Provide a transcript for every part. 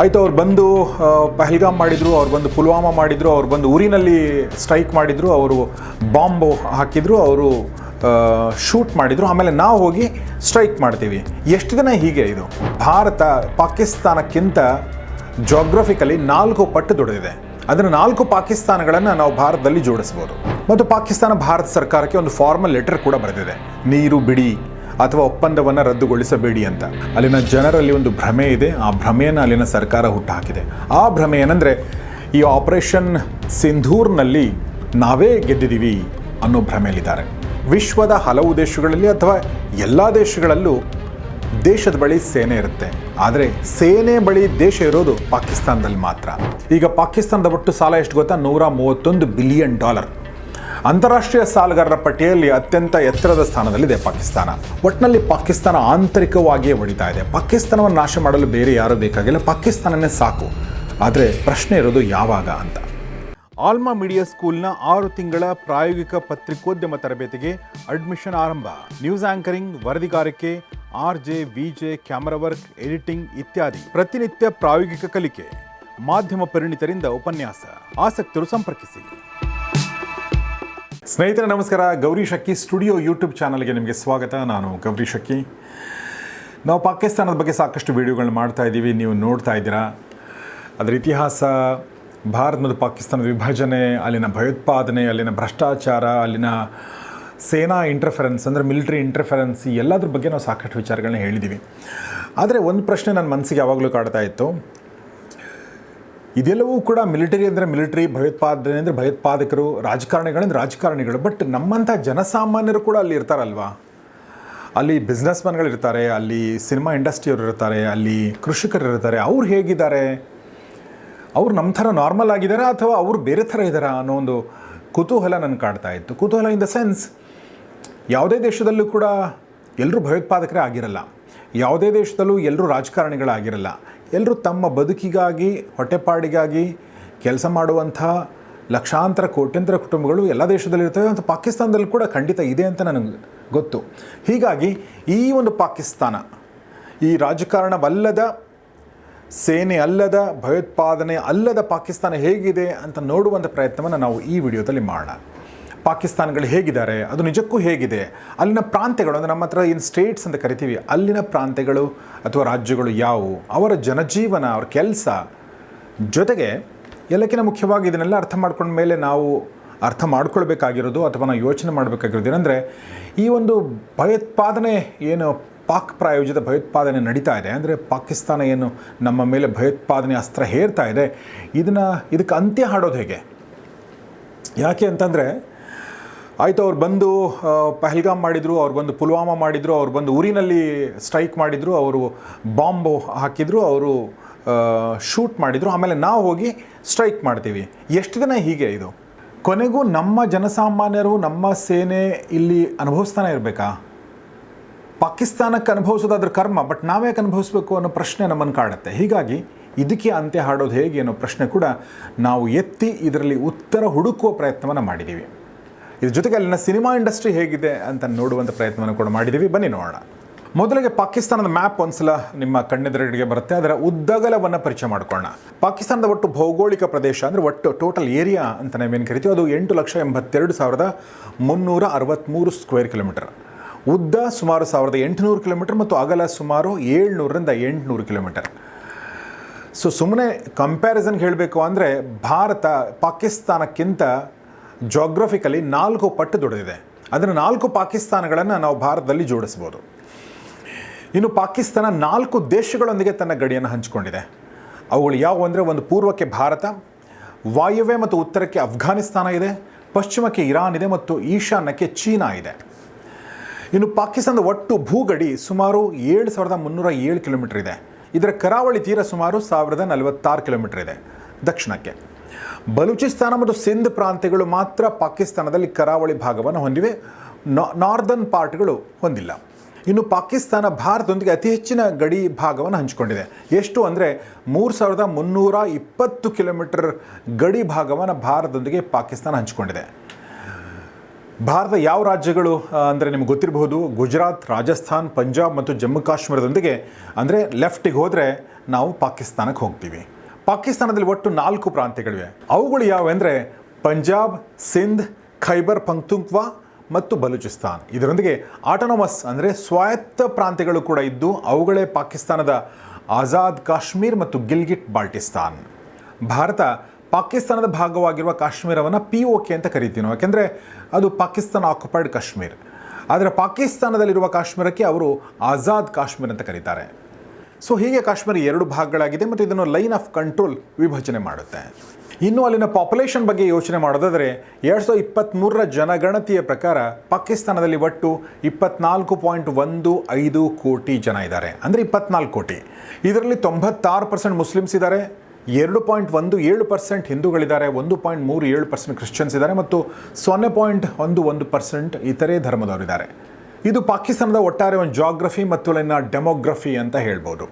ಆಯಿತು, ಅವ್ರು ಬಂದು ಪಹಲ್ಗಾಮ್ ಮಾಡಿದರು, ಅವ್ರು ಬಂದು ಪುಲ್ವಾಮಾ ಮಾಡಿದರು, ಅವ್ರು ಬಂದು ಊರಿನಲ್ಲಿ ಸ್ಟ್ರೈಕ್ ಮಾಡಿದರು, ಅವರು ಬಾಂಬ್ ಹಾಕಿದರು, ಅವರು ಶೂಟ್ ಮಾಡಿದರು, ಆಮೇಲೆ ನಾವು ಹೋಗಿ ಸ್ಟ್ರೈಕ್ ಮಾಡ್ತೀವಿ. ಎಷ್ಟು ದಿನ ಹೀಗೆ ಇದು? ಭಾರತ ಪಾಕಿಸ್ತಾನಕ್ಕಿಂತ ಜೋಗ್ರಫಿಕಲಿ ನಾಲ್ಕು ಪಟ್ಟು ದೊಡ್ಡದಿದೆ ಅದನ್ನು ನಾಲ್ಕು ಪಾಕಿಸ್ತಾನಗಳನ್ನು ನಾವು ಭಾರತದಲ್ಲಿ ಜೋಡಿಸ್ಬೋದು. ಮತ್ತು ಪಾಕಿಸ್ತಾನ, ಭಾರತ ಸರ್ಕಾರಕ್ಕೆ ಒಂದು ಫಾರ್ಮಲ್ ಲೆಟರ್ ಕೂಡ ಬರೆದಿದೆ. ನೀರು, ಬಿಡಿ ಅಥವಾ ಒಪ್ಪಂದವನ್ನು ರದ್ದುಗೊಳಿಸಬೇಡಿ ಅಂತ. ಅಲ್ಲಿನ ಜನರಲ್ಲಿ ಒಂದು ಭ್ರಮೆ ಇದೆ. ಆ ಭ್ರಮೆಯನ್ನು ಅಲ್ಲಿನ ಸರ್ಕಾರ ಹುಟ್ಟುಹಾಕಿದೆ. ಆ ಭ್ರಮೆ ಏನಂದರೆ, ಈ ಆಪರೇಷನ್ ಸಿಂಧೂರ್ನಲ್ಲಿ ನಾವೇ ಗೆದ್ದಿದ್ದೀವಿ ಅನ್ನೋ ಭ್ರಮೆಯಲ್ಲಿದ್ದಾರೆ. ವಿಶ್ವದ ಹಲವು ದೇಶಗಳಲ್ಲಿ ಅಥವಾ ಎಲ್ಲ ದೇಶಗಳಲ್ಲೂ ದೇಶದ ಬಳಿ ಸೇನೆ ಇರುತ್ತೆ. ಆದರೆ ಸೇನೆ ಬಳಿ ದೇಶ ಇರೋದು ಪಾಕಿಸ್ತಾನದಲ್ಲಿ ಮಾತ್ರ. ಈಗ ಪಾಕಿಸ್ತಾನದ ಒಟ್ಟು ಸಾಲ ಎಷ್ಟು ಗೊತ್ತಾ? ನೂರ ಮೂವತ್ತೊಂದು ಬಿಲಿಯನ್ ಡಾಲರ್. ಅಂತಾರಾಷ್ಟ್ರೀಯ ಸಾಲಗಾರರ ಪಟ್ಟಿಯಲ್ಲಿ ಅತ್ಯಂತ ಎತ್ತರದ ಸ್ಥಾನದಲ್ಲಿದೆ ಪಾಕಿಸ್ತಾನ. ಒಟ್ಟಿನಲ್ಲಿ ಪಾಕಿಸ್ತಾನ ಆಂತರಿಕವಾಗಿಯೇ ಒಡಿತಾ ಇದೆ. ಪಾಕಿಸ್ತಾನವನ್ನು ನಾಶ ಮಾಡಲು ಬೇರೆ ಯಾರೂ ಬೇಕಾಗಿಲ್ಲ. ಪಾಕಿಸ್ತಾನನೇ ಸಾಕು. ಆದರೆ ಪ್ರಶ್ನೆ ಇರೋದು ಯಾವಾಗ ಅಂತ. ಆಲ್ಮಾ ಮೀಡಿಯಾ ಸ್ಕೂಲ್ನ ಆರು ತಿಂಗಳ ಪ್ರಾಯೋಗಿಕ ಪತ್ರಿಕೋದ್ಯಮ ತರಬೇತಿಗೆ ಅಡ್ಮಿಷನ್ ಆರಂಭ. News anchoring ವರದಿಗಾರಿಕೆ R J V J camera work, editing ಇತ್ಯಾದಿ ಪ್ರತಿನಿತ್ಯ ಪ್ರಾಯೋಗಿಕ ಕಲಿಕೆ, ಮಾಧ್ಯಮ ಪರಿಣಿತರಿಂದ ಉಪನ್ಯಾಸ. ಆಸಕ್ತರು ಸಂಪರ್ಕಿಸಿ. ಸ್ನೇಹಿತರೆ, ನಮಸ್ಕಾರ. ಗೌರಿ ಶಕ್ಕಿ ಸ್ಟುಡಿಯೋ ಯೂಟ್ಯೂಬ್ ಚಾನಲ್ಗೆ ನಿಮಗೆ ಸ್ವಾಗತ. ನಾನು ಗೌರಿ ಶಕ್ಕಿ ನಾವು ಪಾಕಿಸ್ತಾನದ ಬಗ್ಗೆ ಸಾಕಷ್ಟು ವಿಡಿಯೋಗಳನ್ನ ಮಾಡ್ತಾ ಇದ್ದೀವಿ. ನೀವು ನೋಡ್ತಾ ಇದ್ದೀರಾ. ಅದರ ಇತಿಹಾಸ, ಭಾರತ ಮತ್ತು ಪಾಕಿಸ್ತಾನದ ವಿಭಜನೆ, ಅಲ್ಲಿನ ಭಯೋತ್ಪಾದನೆ, ಅಲ್ಲಿನ ಭ್ರಷ್ಟಾಚಾರ, ಅಲ್ಲಿನ ಸೇನಾ ಇಂಟರ್ಫರೆನ್ಸ್ ಅಂದರೆ ಮಿಲಿಟ್ರಿ ಇಂಟರ್ಫರೆನ್ಸ್ ಎಲ್ಲದ್ರ ಬಗ್ಗೆ ನಾವು ಸಾಕಷ್ಟು ವಿಚಾರಗಳನ್ನ ಹೇಳಿದ್ದೀವಿ. ಆದರೆ ಒಂದು ಪ್ರಶ್ನೆ ನನ್ನ ಮನಸ್ಸಿಗೆ ಯಾವಾಗಲೂ ಕಾಡ್ತಾ ಇತ್ತು. ಇದೆಲ್ಲವೂ ಕೂಡ ಮಿಲಿಟರಿ ಅಂದರೆ ಮಿಲಿಟರಿ, ಭಯೋತ್ಪಾದನೆ ಅಂದರೆ ಭಯೋತ್ಪಾದಕರು ರಾಜಕಾರಣಿಗಳಂದ್ರೆ ರಾಜಕಾರಣಿಗಳು. ಬಟ್ ನಮ್ಮಂಥ ಜನಸಾಮಾನ್ಯರು ಕೂಡ ಅಲ್ಲಿ ಇರ್ತಾರಲ್ವಾ? ಅಲ್ಲಿ ಬಿಸ್ನೆಸ್ ಮ್ಯಾನ್ಗಳು ಇರ್ತಾರೆ, ಅಲ್ಲಿ ಸಿನಿಮಾ ಇಂಡಸ್ಟ್ರಿಯವರು ಇರ್ತಾರೆ, ಅಲ್ಲಿ ಕೃಷಿಕರು ಇರ್ತಾರೆ. ಅವ್ರು ಹೇಗಿದ್ದಾರೆ? ಅವ್ರು ನಮ್ಮ ಥರ ನಾರ್ಮಲ್ ಆಗಿದ್ದಾರಾ ಅಥವಾ ಅವ್ರು ಬೇರೆ ಥರ ಇದ್ದಾರಾ ಅನ್ನೋ ಒಂದು ಕುತೂಹಲ ನನಗೆ ಕಾಡ್ತಾ ಇತ್ತು. ಕುತೂಹಲ ಇನ್ ದ ಸೆನ್ಸ್ ಯಾವುದೇ ದೇಶದಲ್ಲೂ ಕೂಡ ಎಲ್ಲರೂ ಭಯೋತ್ಪಾದಕರೇ ಆಗಿರಲ್ಲ. ಯಾವುದೇ ದೇಶದಲ್ಲೂ ಎಲ್ಲರೂ ರಾಜಕಾರಣಿಗಳಾಗಿರಲ್ಲ. ಎಲ್ಲರೂ ತಮ್ಮ ಬದುಕಿಗಾಗಿ, ಹೊಟ್ಟೆಪಾಡಿಗಾಗಿ ಕೆಲಸ ಮಾಡುವಂಥ ಲಕ್ಷಾಂತರ, ಕೋಟ್ಯಂತರ ಕುಟುಂಬಗಳು ಎಲ್ಲ ದೇಶದಲ್ಲಿರ್ತವೆ ಮತ್ತು ಪಾಕಿಸ್ತಾನದಲ್ಲಿ ಕೂಡ ಖಂಡಿತ ಇದೆ ಅಂತ ನನಗೆ ಗೊತ್ತು. ಹೀಗಾಗಿ ಈ ಒಂದು ಪಾಕಿಸ್ತಾನ ಈ ರಾಜಕಾರಣವಲ್ಲದ, ಸೇನೆ ಅಲ್ಲದ, ಭಯೋತ್ಪಾದನೆ ಅಲ್ಲದ ಪಾಕಿಸ್ತಾನ ಹೇಗಿದೆ ಅಂತ ನೋಡುವಂಥ ಪ್ರಯತ್ನವನ್ನು ನಾವು ಈ ವಿಡಿಯೋದಲ್ಲಿ ಮಾಡೋಣ. ಪಾಕಿಸ್ತಾನಗಳು ಹೇಗಿದ್ದಾರೆ, ಅದು ನಿಜಕ್ಕೂ ಹೇಗಿದೆ, ಅಲ್ಲಿನ ಪ್ರಾಂತ್ಯಗಳು, ಅಂದರೆ ನಮ್ಮ ಹತ್ರ ಏನು ಸ್ಟೇಟ್ಸ್ ಅಂತ ಕರಿತೀವಿ, ಅಲ್ಲಿನ ಪ್ರಾಂತ್ಯಗಳು ಅಥವಾ ರಾಜ್ಯಗಳು ಯಾವುವು, ಅವರ ಜನಜೀವನ, ಅವರ ಕೆಲಸ ಜೊತೆಗೆ ಎಲ್ಲಕ್ಕಿಂತ ಮುಖ್ಯವಾಗಿ ಇದನ್ನೆಲ್ಲ ಅರ್ಥ ಮಾಡ್ಕೊಂಡ ಮೇಲೆ ನಾವು ಅರ್ಥ ಮಾಡ್ಕೊಳ್ಬೇಕಾಗಿರೋದು ಅಥವಾ ನಾವು ಯೋಚನೆ ಮಾಡಬೇಕಾಗಿರೋದು ಏನಂದರೆ, ಈ ಒಂದು ಭಯೋತ್ಪಾದನೆ ಏನು ಪಾಕ್ ಪ್ರಾಯೋಜಿತ ಭಯೋತ್ಪಾದನೆ ನಡೀತಾ ಇದೆ, ಅಂದರೆ ಪಾಕಿಸ್ತಾನ ಏನು ನಮ್ಮ ಮೇಲೆ ಭಯೋತ್ಪಾದನೆ ಅಸ್ತ್ರ ಹೇರ್ತಾ ಇದೆ, ಇದನ್ನು ಇದಕ್ಕೆ ಅಂತ್ಯ ಹಾಡೋದು ಹೇಗೆ? ಯಾಕೆ ಅಂತಂದರೆ ಆಯಿತು, ಅವ್ರು ಬಂದು ಪಹಲ್ಗಾಮ್ ಮಾಡಿದರು, ಅವ್ರು ಬಂದು ಪುಲ್ವಾಮಾ ಮಾಡಿದರು, ಅವ್ರು ಬಂದು ಊರಿನಲ್ಲಿ ಸ್ಟ್ರೈಕ್ ಮಾಡಿದರು, ಅವರು ಬಾಂಬ್ ಹಾಕಿದರು, ಅವರು ಶೂಟ್ ಮಾಡಿದರು, ಆಮೇಲೆ ನಾವು ಹೋಗಿ ಸ್ಟ್ರೈಕ್ ಮಾಡ್ತೀವಿ. ಎಷ್ಟು ದಿನ ಹೀಗೆ ಇದು? ಕೊನೆಗೂ ನಮ್ಮ ಜನಸಾಮಾನ್ಯರು, ನಮ್ಮ ಸೇನೆ ಇಲ್ಲಿ ಅನುಭವಿಸ್ತಾನೆ ಇರಬೇಕಾ? ಪಾಕಿಸ್ತಾನಕ್ಕೆ ಅನುಭವಿಸೋದಾದ್ರ ಕರ್ಮ, ಬಟ್ ನಾವ್ಯಾಕೆ ಅನುಭವಿಸ್ಬೇಕು ಅನ್ನೋ ಪ್ರಶ್ನೆ ನಮ್ಮನ್ನು ಕಾಡುತ್ತೆ. ಹೀಗಾಗಿ ಇದಕ್ಕೆ ಅಂತ್ಯ ಹಾಡೋದು ಹೇಗೆ ಅನ್ನೋ ಪ್ರಶ್ನೆ ಕೂಡ ನಾವು ಎತ್ತಿ ಇದರಲ್ಲಿ ಉತ್ತರ ಹುಡುಕುವ ಪ್ರಯತ್ನವನ್ನು ಮಾಡಿದ್ದೀವಿ ಇದ್ರ ಜೊತೆಗೆ ಅಲ್ಲಿನ ಸಿನಿಮಾ ಇಂಡಸ್ಟ್ರಿ ಹೇಗಿದೆ ಅಂತ ನೋಡುವಂಥ ಪ್ರಯತ್ನವನ್ನು ಕೂಡ ಮಾಡಿದ್ದೀವಿ. ಬನ್ನಿ ನೋಡೋಣ. ಮೊದಲಿಗೆ ಪಾಕಿಸ್ತಾನದ ಮ್ಯಾಪ್ ಒಂದ್ಸಲ ನಿಮ್ಮ ಕಣ್ಣೆದುರಿಗೆ ಬರುತ್ತೆ. ಅದರ ಉದ್ದಗಲವನ್ನು ಪರಿಚಯ ಮಾಡಿಕೊಳ್ಳೋಣ. ಪಾಕಿಸ್ತಾನದ ಒಟ್ಟು ಭೌಗೋಳಿಕ ಪ್ರದೇಶ ಅಂದರೆ ಒಟ್ಟು ಟೋಟಲ್ ಏರಿಯಾ ಅಂತ ನಾವೇನು ಕರಿತೀವಿ ಅದು ಎಂಟು ಲಕ್ಷ ಎಂಬತ್ತೆರಡು ಸಾವಿರದ ಮುನ್ನೂರ ಅರವತ್ತ್ಮೂರು ಸ್ಕ್ವೇರ್ ಕಿಲೋಮೀಟರ್ ಉದ್ದ ಸುಮಾರು ಸಾವಿರದ ಎಂಟುನೂರು ಕಿಲೋಮೀಟರ್ ಮತ್ತು ಅಗಲ ಸುಮಾರು ಏಳ್ನೂರರಿಂದ ಎಂಟುನೂರು ಕಿಲೋಮೀಟರ್ ಸೊ ಸುಮ್ಮನೆ ಕಂಪ್ಯಾರಿಸನ್ಗೆ ಹೇಳಬೇಕು ಅಂದರೆ ಭಾರತ ಪಾಕಿಸ್ತಾನಕ್ಕಿಂತ ಜಾಗ್ರಫಿಕಲಿ ನಾಲ್ಕು ಪಟ್ಟು ದೊಡ್ಡದಿದೆ ಅದನ್ನು ನಾಲ್ಕು ಪಾಕಿಸ್ತಾನಗಳನ್ನು ನಾವು ಭಾರತದಲ್ಲಿ ಜೋಡಿಸ್ಬೋದು. ಇನ್ನು ಪಾಕಿಸ್ತಾನ ನಾಲ್ಕು ದೇಶಗಳೊಂದಿಗೆ ತನ್ನ ಗಡಿಯನ್ನು ಹಂಚಿಕೊಂಡಿದೆ. ಅವುಗಳು ಯಾವುವು ಅಂದರೆ ಒಂದು ಪೂರ್ವಕ್ಕೆ ಭಾರತ, ವಾಯುವ್ಯ ಮತ್ತು ಉತ್ತರಕ್ಕೆ ಅಫ್ಘಾನಿಸ್ತಾನ ಇದೆ, ಪಶ್ಚಿಮಕ್ಕೆ ಇರಾನ್ ಇದೆ ಮತ್ತು ಈಶಾನ್ಯಕ್ಕೆ ಚೀನಾ ಇದೆ. ಇನ್ನು ಪಾಕಿಸ್ತಾನದ ಒಟ್ಟು ಭೂಗಡಿ ಸುಮಾರು ಏಳು ಸಾವಿರದ ಮುನ್ನೂರ ಏಳು ಕಿಲೋಮೀಟರ್ ಇದೆ. ಇದರ ಕರಾವಳಿ ತೀರ ಸುಮಾರು ಸಾವಿರದ ನಲವತ್ತಾರು ಕಿಲೋಮೀಟರ್ ಇದೆ. ದಕ್ಷಿಣಕ್ಕೆ. ಬಲೂಚಿಸ್ತಾನ ಮತ್ತು ಸಿಂಧ್ ಪ್ರಾಂತ್ಯಗಳು ಮಾತ್ರ ಪಾಕಿಸ್ತಾನದಲ್ಲಿ ಕರಾವಳಿ ಭಾಗವನ್ನು ಹೊಂದಿವೆ. ನಾರ್ದರ್ನ್ ಪಾರ್ಟ್ಗಳು ಹೊಂದಿಲ್ಲ. ಇನ್ನು ಪಾಕಿಸ್ತಾನ ಭಾರತದೊಂದಿಗೆ ಅತಿ ಹೆಚ್ಚಿನ ಗಡಿ ಭಾಗವನ್ನು ಹಂಚಿಕೊಂಡಿದೆ. ಎಷ್ಟು ಅಂದರೆ ಮೂರು ಸಾವಿರದ ಮುನ್ನೂರ ಇಪ್ಪತ್ತು ಕಿಲೋಮೀಟರ್ ಗಡಿ ಭಾಗವನ್ನು ಭಾರತದೊಂದಿಗೆ ಪಾಕಿಸ್ತಾನ ಹಂಚಿಕೊಂಡಿದೆ. ಭಾರತ ಯಾವ ರಾಜ್ಯಗಳು ಅಂದರೆ ನಿಮ್ಗೆ ಗೊತ್ತಿರಬಹುದು, ಗುಜರಾತ್, ರಾಜಸ್ಥಾನ್, ಪಂಜಾಬ್ ಮತ್ತು ಜಮ್ಮು ಕಾಶ್ಮೀರದೊಂದಿಗೆ ಅಂದರೆ ಲೆಫ್ಟಿಗೆ ಹೋದರೆ ನಾವು ಪಾಕಿಸ್ತಾನಕ್ಕೆ ಹೋಗ್ತೀವಿ. ಪಾಕಿಸ್ತಾನದಲ್ಲಿ ಒಟ್ಟು ನಾಲ್ಕು ಪ್ರಾಂತ್ಯಗಳಿವೆ. ಅವುಗಳು ಯಾವೆಂದರೆ ಪಂಜಾಬ್, ಸಿಂಧ್, ಖೈಬರ್ ಪಂಕ್ತುಂಕ್ವಾ ಮತ್ತು ಬಲೂಚಿಸ್ತಾನ್. ಇದರೊಂದಿಗೆ ಆಟೋನಮಸ್ ಅಂದರೆ ಸ್ವಾಯತ್ತ ಪ್ರಾಂತ್ಯಗಳು ಕೂಡ ಇದ್ದು ಅವುಗಳೇ ಪಾಕಿಸ್ತಾನದ ಆಜಾದ್ ಕಾಶ್ಮೀರ್ ಮತ್ತು ಗಿಲ್ಗಿಟ್ ಬಾಲ್ಟಿಸ್ತಾನ್. ಭಾರತ ಪಾಕಿಸ್ತಾನದ ಭಾಗವಾಗಿರುವ ಕಾಶ್ಮೀರವನ್ನು ಪಿ ಒ ಕೆ ಅಂತ ಕರಿತೀವಿ ಯಾಕೆಂದರೆ ಅದು ಪಾಕಿಸ್ತಾನ ಆಕ್ಯುಪೈಡ್ ಕಾಶ್ಮೀರ್. ಆದರೆ ಪಾಕಿಸ್ತಾನದಲ್ಲಿರುವ ಕಾಶ್ಮೀರಕ್ಕೆ ಅವರು ಆಜಾದ್ ಕಾಶ್ಮೀರ್ ಅಂತ ಕರೀತಾರೆ. ಸೊ ಹೀಗೆ ಕಾಶ್ಮೀರ ಎರಡು ಭಾಗಗಳಾಗಿದೆ ಮತ್ತು ಇದನ್ನು ಲೈನ್ ಆಫ್ ಕಂಟ್ರೋಲ್ ವಿಭಜನೆ ಮಾಡುತ್ತೆ. ಇನ್ನು ಅಲ್ಲಿನ ಪಾಪ್ಯುಲೇಷನ್ ಬಗ್ಗೆ ಯೋಚನೆ ಮಾಡೋದಾದರೆ, ಎರಡು ಸಾವಿರದ ಇಪ್ಪತ್ತ್ಮೂರರ ಜನಗಣತಿಯ ಪ್ರಕಾರ ಪಾಕಿಸ್ತಾನದಲ್ಲಿ ಒಟ್ಟು ಇಪ್ಪತ್ನಾಲ್ಕು ಪಾಯಿಂಟ್ ಒಂದು ಐದು ಕೋಟಿ ಜನ ಇದ್ದಾರೆ. ಅಂದರೆ ಇಪ್ಪತ್ನಾಲ್ಕು ಕೋಟಿ. ಇದರಲ್ಲಿ ತೊಂಬತ್ತಾರು ಪರ್ಸೆಂಟ್ ಮುಸ್ಲಿಮ್ಸ್ ಇದ್ದಾರೆ, ಎರಡು ಪಾಯಿಂಟ್ ಒಂದು ಏಳು ಪರ್ಸೆಂಟ್ ಹಿಂದೂಗಳಿದ್ದಾರೆ, ಒಂದು ಪಾಯಿಂಟ್ ಮೂರು ಏಳು ಪರ್ಸೆಂಟ್ ಕ್ರಿಶ್ಚಿಯನ್ಸ್ ಇದ್ದಾರೆ ಮತ್ತು ಸೊನ್ನೆ ಪಾಯಿಂಟ್ ಒಂದು ಒಂದು ಪರ್ಸೆಂಟ್ ಇತರೆ ಧರ್ಮದವರಿದ್ದಾರೆ. ಇದು ಪಾಕಿಸ್ತಾನದ ಒಟ್ಟಾರೆ ಒಂದು ಜಾಗ್ರಫಿ ಮತ್ತು ಅಲ್ಲಿನ ಡೆಮೋಗ್ರಫಿ ಅಂತ ಹೇಳ್ಬೋದು.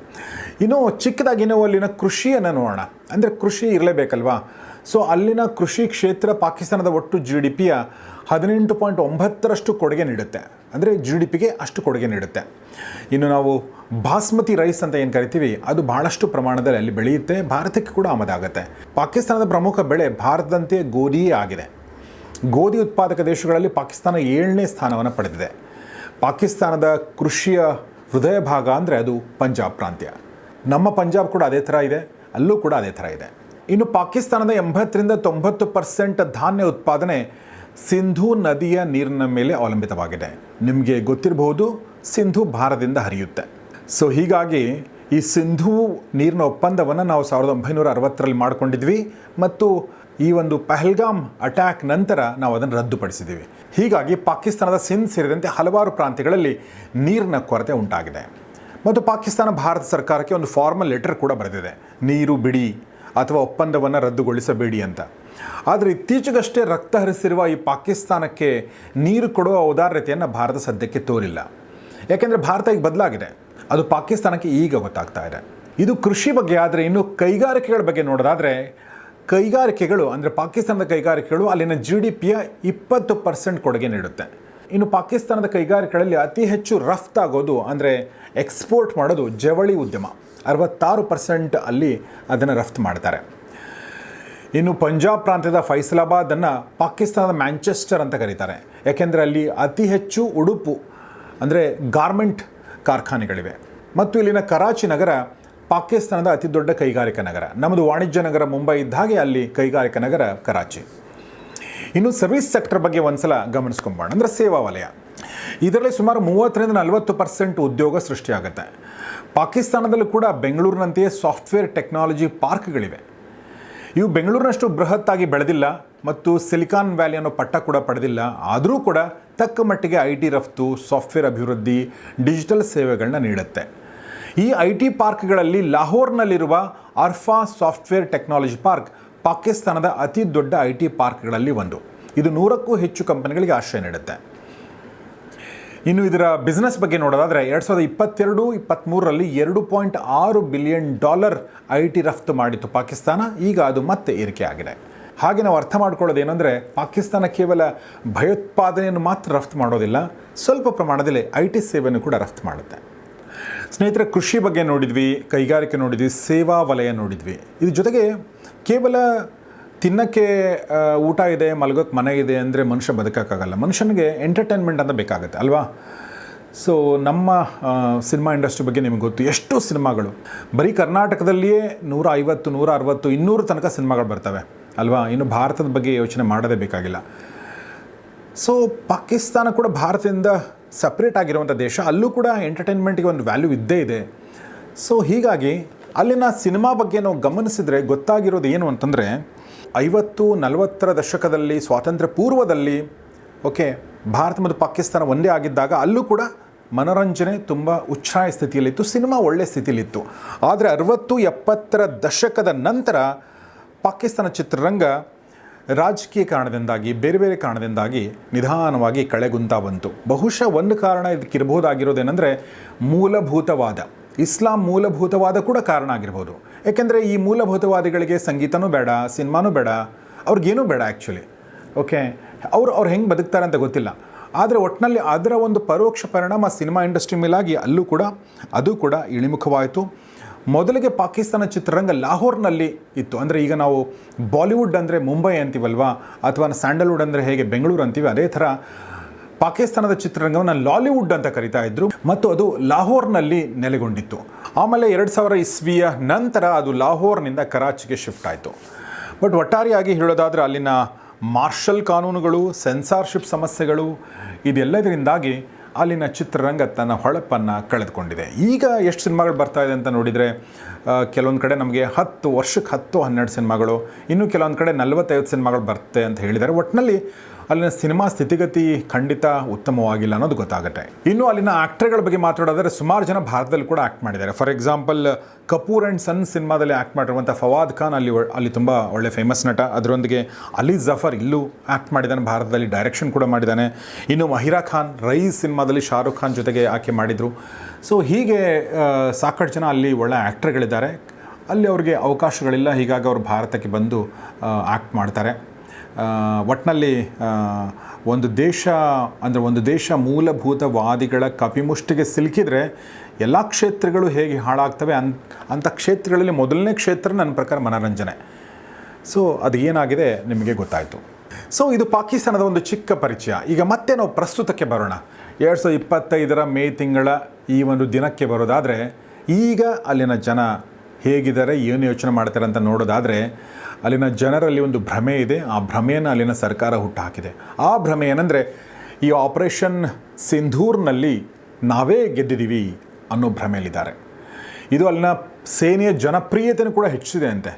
ಇನ್ನು ಚಿಕ್ಕದಾಗಿ ನಾವು ಅಲ್ಲಿನ ಕೃಷಿಯನ್ನು ನೋಡೋಣ. ಅಂದರೆ ಕೃಷಿ ಇರಲೇಬೇಕಲ್ವಾ? ಸೊ ಅಲ್ಲಿನ ಕೃಷಿ ಕ್ಷೇತ್ರ ಪಾಕಿಸ್ತಾನದ ಒಟ್ಟು ಜಿ ಡಿ ಪಿಯ ಹದಿನೆಂಟು ಪಾಯಿಂಟ್ ಒಂಬತ್ತರಷ್ಟು ಕೊಡುಗೆ ನೀಡುತ್ತೆ. ಅಂದರೆ ಜಿ ಡಿ ಪಿಗೆ ಅಷ್ಟು ಕೊಡುಗೆ ನೀಡುತ್ತೆ. ಇನ್ನು ನಾವು ಬಾಸ್ಮತಿ ರೈಸ್ ಅಂತ ಏನು ಕರಿತೀವಿ, ಅದು ಬಹಳಷ್ಟು ಪ್ರಮಾಣದಲ್ಲಿ ಅಲ್ಲಿ ಬೆಳೆಯುತ್ತೆ, ಭಾರತಕ್ಕೆ ಕೂಡ ಆಮದಾಗುತ್ತೆ. ಪಾಕಿಸ್ತಾನದ ಪ್ರಮುಖ ಬೆಳೆ ಭಾರತದಂತೆ ಗೋಧಿಯೇ ಆಗಿದೆ. ಗೋಧಿ ಉತ್ಪಾದಕ ದೇಶಗಳಲ್ಲಿ ಪಾಕಿಸ್ತಾನ ಏಳನೇ ಸ್ಥಾನವನ್ನು ಪಡೆದಿದೆ. ಪಾಕಿಸ್ತಾನದ ಕೃಷಿಯ ಹೃದಯ ಭಾಗ ಅಂದರೆ ಅದು ಪಂಜಾಬ್ ಪ್ರಾಂತ್ಯ. ನಮ್ಮ ಪಂಜಾಬ್ ಕೂಡ ಅದೇ ಥರ ಇದೆ, ಅಲ್ಲೂ ಕೂಡ ಅದೇ ಥರ ಇದೆ. ಇನ್ನು ಪಾಕಿಸ್ತಾನದ ಎಂಬತ್ತರಿಂದ ತೊಂಬತ್ತು ಪರ್ಸೆಂಟ್ ಧಾನ್ಯ ಉತ್ಪಾದನೆ ಸಿಂಧೂ ನದಿಯ ನೀರಿನ ಮೇಲೆ ಅವಲಂಬಿತವಾಗಿದೆ. ನಿಮಗೆ ಗೊತ್ತಿರಬಹುದು, ಸಿಂಧು ಭಾರತದಿಂದ ಹರಿಯುತ್ತೆ. ಸೊ ಹೀಗಾಗಿ ಈ ಸಿಂಧೂ ನೀರಿನ ಒಪ್ಪಂದವನ್ನು ನಾವು ಸಾವಿರದ ಒಂಬೈನೂರ ಅರವತ್ತರಲ್ಲಿ ಮಾಡಿಕೊಂಡಿದ್ವಿ ಮತ್ತು ಈ ಒಂದು ಪಹಲ್ಗಾಮ್ ಅಟ್ಯಾಕ್ ನಂತರ ನಾವು ಅದನ್ನು ರದ್ದುಪಡಿಸಿದ್ದೀವಿ. ಹೀಗಾಗಿ ಪಾಕಿಸ್ತಾನದ ಸಿಂಧ್ ಸೇರಿದಂತೆ ಹಲವಾರು ಪ್ರಾಂತ್ಯಗಳಲ್ಲಿ ನೀರಿನ ಕೊರತೆ ಉಂಟಾಗಿದೆ. ಮತ್ತು ಪಾಕಿಸ್ತಾನ ಭಾರತ ಸರ್ಕಾರಕ್ಕೆ ಒಂದು ಫಾರ್ಮಲ್ ಲೆಟರ್ ಕೂಡ ಬರೆದಿದೆ. ನೀರು ಬಿಡಿ ಅಥವಾ ಒಪ್ಪಂದವನ್ನು ರದ್ದುಗೊಳಿಸಬೇಡಿ ಅಂತ. ಆದರೆ ಇತ್ತೀಚೆಗಷ್ಟೇ ರಕ್ತ ಹರಿಸಿರುವ ಈ ಪಾಕಿಸ್ತಾನಕ್ಕೆ ನೀರು ಕೊಡುವ ಔದಾರ್ಯತೆಯನ್ನು ಭಾರತ ಸದ್ಯಕ್ಕೆ ತೋರಿಲ್ಲ. ಯಾಕೆಂದರೆ ಭಾರತ ಈಗ ಬದಲಾಗಿದೆ. ಅದು ಪಾಕಿಸ್ತಾನಕ್ಕೆ ಈಗ ಗೊತ್ತಾಗ್ತಾ ಇದೆ. ಇದು ಕೃಷಿ ಬಗ್ಗೆ ಆದರೆ ಇನ್ನು ಕೈಗಾರಿಕೆಗಳ ಬಗ್ಗೆ ನೋಡೋದಾದರೆ ಕೈಗಾರಿಕೆಗಳು ಅಂದರೆ ಪಾಕಿಸ್ತಾನದ ಕೈಗಾರಿಕೆಗಳು ಅಲ್ಲಿನ ಜಿ ಡಿ ಪಿಯ ಇಪ್ಪತ್ತು ಪರ್ಸೆಂಟ್ ಕೊಡುಗೆ ನೀಡುತ್ತೆ. ಇನ್ನು ಪಾಕಿಸ್ತಾನದ ಕೈಗಾರಿಕೆಗಳಲ್ಲಿ ಅತಿ ಹೆಚ್ಚು ರಫ್ತಾಗೋದು ಅಂದರೆ ಎಕ್ಸ್ಪೋರ್ಟ್ ಮಾಡೋದು ಜವಳಿ ಉದ್ಯಮ. ಅರವತ್ತಾರು ಪರ್ಸೆಂಟ್ ಅಲ್ಲಿ ಅದನ್ನು ರಫ್ತು ಮಾಡ್ತಾರೆ. ಇನ್ನು ಪಂಜಾಬ್ ಪ್ರಾಂತ್ಯದ ಫೈಸಲಾಬಾದನ್ನು ಪಾಕಿಸ್ತಾನದ ಮ್ಯಾಂಚೆಸ್ಟರ್ ಅಂತ ಕರೀತಾರೆ. ಯಾಕೆಂದರೆ ಅಲ್ಲಿ ಅತಿ ಹೆಚ್ಚು ಉಡುಪು ಅಂದರೆ ಗಾರ್ಮೆಂಟ್ ಕಾರ್ಖಾನೆಗಳಿವೆ. ಮತ್ತು ಇಲ್ಲಿನ ಕರಾಚಿ ನಗರ ಪಾಕಿಸ್ತಾನದ ಅತಿ ದೊಡ್ಡ ಕೈಗಾರಿಕಾ ನಗರ. ನಮ್ಮದು ವಾಣಿಜ್ಯ ನಗರ ಮುಂಬೈ ಇದ್ದ ಹಾಗೆ ಅಲ್ಲಿ ಕೈಗಾರಿಕಾ ನಗರ ಕರಾಚಿ. ಇನ್ನು ಸರ್ವಿಸ್ ಸೆಕ್ಟರ್ ಬಗ್ಗೆ ಒಂದ್ಸಲ ಗಮನಿಸ್ಕೊಂಬೋಣ. ಅಂದರೆ ಸೇವಾ ವಲಯ. ಇದರಲ್ಲಿ ಸುಮಾರು ಮೂವತ್ತರಿಂದ ನಲವತ್ತು ಪರ್ಸೆಂಟ್ ಉದ್ಯೋಗ ಸೃಷ್ಟಿಯಾಗುತ್ತೆ. ಪಾಕಿಸ್ತಾನದಲ್ಲೂ ಕೂಡ ಬೆಂಗಳೂರಿನಂತೆಯೇ ಸಾಫ್ಟ್ವೇರ್ ಟೆಕ್ನಾಲಜಿ ಪಾರ್ಕ್ಗಳಿವೆ. ಇವು ಬೆಂಗಳೂರಿನಷ್ಟು ಬೃಹತ್ತಾಗಿ ಬೆಳೆದಿಲ್ಲ ಮತ್ತು ಸಿಲಿಕಾನ್ ವ್ಯಾಲಿ ಅನ್ನೋ ಪಟ್ಟ ಕೂಡ ಪಡೆದಿಲ್ಲ. ಆದರೂ ಕೂಡ ತಕ್ಕ ಮಟ್ಟಿಗೆ ಐ ಟಿ ರಫ್ತು, ಸಾಫ್ಟ್ವೇರ್ ಅಭಿವೃದ್ಧಿ, ಡಿಜಿಟಲ್ ಸೇವೆಗಳನ್ನ ನೀಡುತ್ತೆ. ಈ ಐ ಟಿ ಪಾರ್ಕ್ಗಳಲ್ಲಿ ಲಾಹೋರ್ನಲ್ಲಿರುವ ಅರ್ಫಾ ಸಾಫ್ಟ್ವೇರ್ ಟೆಕ್ನಾಲಜಿ ಪಾರ್ಕ್ ಪಾಕಿಸ್ತಾನದ ಅತಿ ದೊಡ್ಡ ಐ ಟಿ ಪಾರ್ಕ್ಗಳಲ್ಲಿ ಒಂದು. ಇದು ನೂರಕ್ಕೂ ಹೆಚ್ಚು ಕಂಪನಿಗಳಿಗೆ ಆಶ್ರಯ ನೀಡುತ್ತೆ. ಇನ್ನು ಇದರ ಬಿಸ್ನೆಸ್ ಬಗ್ಗೆ ನೋಡೋದಾದರೆ ಎರಡು ಸಾವಿರದ ಇಪ್ಪತ್ತೆರಡು ಇಪ್ಪತ್ತ್ಮೂರರಲ್ಲಿ ಎರಡು ಪಾಯಿಂಟ್ ಆರು ಬಿಲಿಯನ್ ಡಾಲರ್ ಐ ಟಿ ರಫ್ತು ಮಾಡಿತ್ತು ಪಾಕಿಸ್ತಾನ. ಈಗ ಅದು ಮತ್ತೆ ಏರಿಕೆ ಆಗಿದೆ ಹಾಗೆ ನಾವು ಅರ್ಥ ಮಾಡ್ಕೊಳ್ಳೋದು ಏನಂದರೆ ಪಾಕಿಸ್ತಾನ ಕೇವಲ ಭಯೋತ್ಪಾದನೆಯನ್ನು ಮಾತ್ರ ರಫ್ತು ಮಾಡೋದಿಲ್ಲ, ಸ್ವಲ್ಪ ಪ್ರಮಾಣದಲ್ಲಿ ಐ ಟಿ ಸೇವೆಯನ್ನು ಕೂಡ ರಫ್ತು ಮಾಡುತ್ತೆ. ಸ್ನೇಹಿತರೆ, ಕೃಷಿ ಬಗ್ಗೆ ನೋಡಿದ್ವಿ, ಕೈಗಾರಿಕೆ ನೋಡಿದ್ವಿ, ಸೇವಾ ವಲಯ ನೋಡಿದ್ವಿ. ಇದ್ರ ಜೊತೆಗೆ ಕೇವಲ ತಿನ್ನಕ್ಕೆ ಊಟ ಇದೆ ಮಲಗೋಕ್ಕೆ ಮನೆ ಇದೆ ಅಂದರೆ ಮನುಷ್ಯ ಬದುಕೋಕ್ಕಾಗಲ್ಲ. ಮನುಷ್ಯನಿಗೆ ಎಂಟರ್ಟೈನ್ಮೆಂಟ್ ಅಂತ ಬೇಕಾಗುತ್ತೆ, ಅಲ್ವಾ? ಸೊ ನಮ್ಮ ಸಿನಿಮಾ ಇಂಡಸ್ಟ್ರಿ ಬಗ್ಗೆ ನಿಮಗೆ ಗೊತ್ತು, ಎಷ್ಟು ಸಿನಿಮಾಗಳು, ಬರೀ ಕರ್ನಾಟಕದಲ್ಲಿಯೇ ನೂರ ಐವತ್ತು, ನೂರ ಅರವತ್ತು, ಇನ್ನೂರು ತನಕ ಸಿನಿಮಾಗಳು ಬರ್ತವೆ. ಅಲ್ವಾ? ಇನ್ನು ಭಾರತದ ಬಗ್ಗೆ ಯೋಚನೆ ಮಾಡದೇ ಬೇಕಾಗಿಲ್ಲ. ಸೊ ಪಾಕಿಸ್ತಾನ ಕೂಡ ಭಾರತದಿಂದ ಸಪ್ರೇಟ್ ಆಗಿರುವಂಥ ದೇಶ. ಅಲ್ಲೂ ಕೂಡ ಎಂಟರ್ಟೈನ್ಮೆಂಟ್ಗೆ ಒಂದು ವ್ಯಾಲ್ಯೂ ಇದ್ದೇ ಇದೆ. ಸೊ ಹೀಗಾಗಿ ಅಲ್ಲಿನ ಸಿನಿಮಾ ಬಗ್ಗೆ ನಾವು ಗಮನಿಸಿದರೆ ಗೊತ್ತಾಗಿರೋದು ಏನು ಅಂತಂದರೆ, ಐವತ್ತು ನಲವತ್ತರ ದಶಕದಲ್ಲಿ, ಸ್ವಾತಂತ್ರ್ಯ ಪೂರ್ವದಲ್ಲಿ ಓಕೆ ಭಾರತ ಮತ್ತು ಪಾಕಿಸ್ತಾನ ಒಂದೇ ಆಗಿದ್ದಾಗ ಅಲ್ಲೂ ಕೂಡ ಮನೋರಂಜನೆ ತುಂಬ ಉಚ್ಛ್ರಾಯ ಸ್ಥಿತಿಯಲ್ಲಿತ್ತು ಸಿನಿಮಾ ಒಳ್ಳೆಯ ಸ್ಥಿತಿಯಲ್ಲಿತ್ತು. ಆದರೆ ಅರವತ್ತು ಎಪ್ಪತ್ತರ ದಶಕದ ನಂತರ ಪಾಕಿಸ್ತಾನ ಚಿತ್ರರಂಗ ರಾಜಕೀಯ ಕಾರಣದಿಂದಾಗಿ, ಬೇರೆ ಬೇರೆ ಕಾರಣದಿಂದಾಗಿ ನಿಧಾನವಾಗಿ ಕಳೆಗುಂತಾ ಬಂತು. ಬಹುಶಃ ಒಂದು ಕಾರಣ ಇದಕ್ಕಿರಬಹುದಾಗಿರೋದೇನೆಂದರೆ ಮೂಲಭೂತವಾದ, ಇಸ್ಲಾಂ ಮೂಲಭೂತವಾದ ಕೂಡ ಕಾರಣ ಆಗಿರ್ಬೋದು. ಏಕೆಂದರೆ ಈ ಮೂಲಭೂತವಾದಿಗಳಿಗೆ ಸಂಗೀತನೂ ಬೇಡ, ಸಿನಿಮಾನೂ ಬೇಡ, ಅವ್ರಿಗೇನೂ ಬೇಡ ಆ್ಯಕ್ಚುಲಿ ಓಕೆ ಅವರು, ಅವ್ರು ಹೆಂಗೆ ಬದುಕ್ತಾರೆ ಅಂತ ಗೊತ್ತಿಲ್ಲ. ಆದರೆ ಒಟ್ಟಿನಲ್ಲಿ ಅದರ ಒಂದು ಪರೋಕ್ಷ ಪರಿಣಾಮ ಸಿನಿಮಾ ಇಂಡಸ್ಟ್ರಿ ಮೇಲಾಗಿ ಅಲ್ಲೂ ಕೂಡ, ಅದು ಕೂಡ ಇಳಿಮುಖವಾಯಿತು. ಮೊದಲಿಗೆ ಪಾಕಿಸ್ತಾನ ಚಿತ್ರರಂಗ ಲಾಹೋರ್ನಲ್ಲಿ ಇತ್ತು. ಅಂದರೆ ಈಗ ನಾವು ಬಾಲಿವುಡ್ ಅಂದರೆ ಮುಂಬೈ ಅಂತೀವಲ್ವಾ? ಅಥವಾ ಸ್ಯಾಂಡಲ್ವುಡ್ ಅಂದರೆ ಹೇಗೆ ಬೆಂಗಳೂರು ಅಂತೀವಿ? ಅದೇ ಥರ ಪಾಕಿಸ್ತಾನದ ಚಿತ್ರರಂಗವನ್ನು ಲಾಲಿವುಡ್ ಅಂತ ಕರಿತಾ ಇದ್ರು. ಮತ್ತು ಅದು ಲಾಹೋರ್ನಲ್ಲಿ ನೆಲೆಗೊಂಡಿತ್ತು. ಆಮೇಲೆ ಎರಡು ಸಾವಿರ ಇಸ್ವಿಯ ನಂತರ ಅದು ಲಾಹೋರ್ನಿಂದ ಕರಾಚಿಗೆ ಶಿಫ್ಟ್ ಆಯಿತು. ಬಟ್ ಒಟ್ಟಾರೆಯಾಗಿ ಹೇಳೋದಾದರೆ ಅಲ್ಲಿನ ಮಾರ್ಷಲ್ ಕಾನೂನುಗಳು, ಸೆನ್ಸಾರ್ಶಿಪ್ ಸಮಸ್ಯೆಗಳು, ಇದೆಲ್ಲದರಿಂದಾಗಿ ಅಲ್ಲಿನ ಚಿತ್ರರಂಗ ತನ್ನ ಹೊಳಪನ್ನು ಕಳೆದುಕೊಂಡಿದೆ. ಈಗ ಎಷ್ಟು ಸಿನಿಮಾಗಳು ಬರ್ತಾ ಇದೆ ಅಂತ ನೋಡಿದರೆ ಕೆಲವೊಂದು ಕಡೆ ನಮಗೆ ಹತ್ತು ವರ್ಷಕ್ಕೆ ಹತ್ತು ಹನ್ನೆರಡು ಸಿನಿಮಾಗಳು, ಇನ್ನೂ ಕೆಲವೊಂದು ಕಡೆ ನಲವತ್ತೈದು ಸಿನಿಮಾಗಳು ಬರುತ್ತೆ ಅಂತ ಹೇಳಿದ್ದಾರೆ. ಒಟ್ಟಿನಲ್ಲಿ ಅಲ್ಲಿನ ಸಿನಿಮಾ ಸ್ಥಿತಿಗತಿ ಖಂಡಿತ ಉತ್ತಮವಾಗಿಲ್ಲ ಅನ್ನೋದು ಗೊತ್ತಾಗುತ್ತೆ. ಇನ್ನು ಅಲ್ಲಿನ ಆಕ್ಟರ್ಗಳ ಬಗ್ಗೆ ಮಾತಾಡೋದಾದರೆ ಸುಮಾರು ಜನ ಭಾರತದಲ್ಲಿ ಕೂಡ ಆ್ಯಕ್ಟ್ ಮಾಡಿದ್ದಾರೆ. For example, Kapoor and Sons ಸಿನಿಮಾದಲ್ಲಿ ಆ್ಯಕ್ಟ್ ಮಾಡಿರುವಂಥ ಫವಾದ್ ಖಾನ್ ಅಲ್ಲಿ ಅಲ್ಲಿ ತುಂಬ ಒಳ್ಳೆ ಫೇಮಸ್ ನಟ. ಅದರೊಂದಿಗೆ ಅಲಿ ಜಫರ್ ಇಲ್ಲೂ ಆ್ಯಕ್ಟ್ ಮಾಡಿದ್ದಾನೆ. ಭಾರತದಲ್ಲಿ ಡೈರೆಕ್ಷನ್ ಕೂಡ ಮಾಡಿದ್ದಾನೆ. ಇನ್ನು ಮಹಿರಾ ಖಾನ್ ರೈಸ್ ಸಿನಿಮಾದಲ್ಲಿ ಶಾರುಖ್ ಖಾನ್ ಜೊತೆಗೆ ಆಕೆ ಮಾಡಿದರು. ಸೊ ಹೀಗೆ ಸಾಕಷ್ಟು ಜನ ಅಲ್ಲಿ ಒಳ್ಳೆ ಆ್ಯಕ್ಟರ್ಗಳಿದ್ದಾರೆ ಅಲ್ಲಿ ಅವ್ರಿಗೆ ಅವಕಾಶಗಳಿಲ್ಲ. ಹೀಗಾಗಿ ಅವರು ಭಾರತಕ್ಕೆ ಬಂದು ಆ್ಯಕ್ಟ್ ಮಾಡ್ತಾರೆ. ಒಟ್ಟಿನಲ್ಲಿ ಒಂದು ದೇಶ, ಅಂದರೆ ಒಂದು ದೇಶ ಮೂಲಭೂತವಾದಿಗಳ ಕಪಿಮುಷ್ಟಿಗೆ ಸಿಲುಕಿದ್ರೆ ಎಲ್ಲ ಕ್ಷೇತ್ರಗಳು ಹೇಗೆ ಹಾಳಾಗ್ತವೆ ಅನ್ ಅಂಥ ಕ್ಷೇತ್ರಗಳಲ್ಲಿ ಮೊದಲನೇ ಕ್ಷೇತ್ರ ನನ್ನ ಪ್ರಕಾರ ಮನೋರಂಜನೆ. ಸೊ ಅದು ಏನಾಗಿದೆ ನಿಮಗೆ ಗೊತ್ತಾಯಿತು. ಸೊ ಇದು ಪಾಕಿಸ್ತಾನದ ಒಂದು ಚಿಕ್ಕ ಪರಿಚಯ. ಈಗ ಮತ್ತೆ ನಾವು ಪ್ರಸ್ತುತಕ್ಕೆ ಬರೋಣ. ಎರಡು ಸಾವಿರದ ಇಪ್ಪತ್ತೈದರ ಮೇ ತಿಂಗಳ ಈ ಒಂದು ದಿನಕ್ಕೆ ಬರೋದಾದರೆ, ಈಗ ಅಲ್ಲಿನ ಜನ ಹೇಗಿದ್ದಾರೆ, ಏನು ಯೋಚನೆ ಮಾಡ್ತಾರೆ ಅಂತ ನೋಡೋದಾದರೆ ಅಲ್ಲಿನ ಜನರಲ್ಲಿ ಒಂದು ಭ್ರಮೆ ಇದೆ. ಆ ಭ್ರಮೆಯನ್ನು ಅಲ್ಲಿನ ಸರ್ಕಾರ ಹುಟ್ಟುಹಾಕಿದೆ. ಆ ಭ್ರಮೆ ಏನಂದರೆ, ಈ ಆಪರೇಷನ್ ಸಿಂಧೂರ್ನಲ್ಲಿ ನಾವೇ ಗೆದ್ದಿದ್ದೀವಿ ಅನ್ನೋ ಭ್ರಮೆಯಲ್ಲಿದ್ದಾರೆ. ಇದು ಅಲ್ಲಿನ ಸೇನೆಯ ಜನಪ್ರಿಯತೆಯೂ ಕೂಡ ಹೆಚ್ಚಿದೆ ಅಂತೆ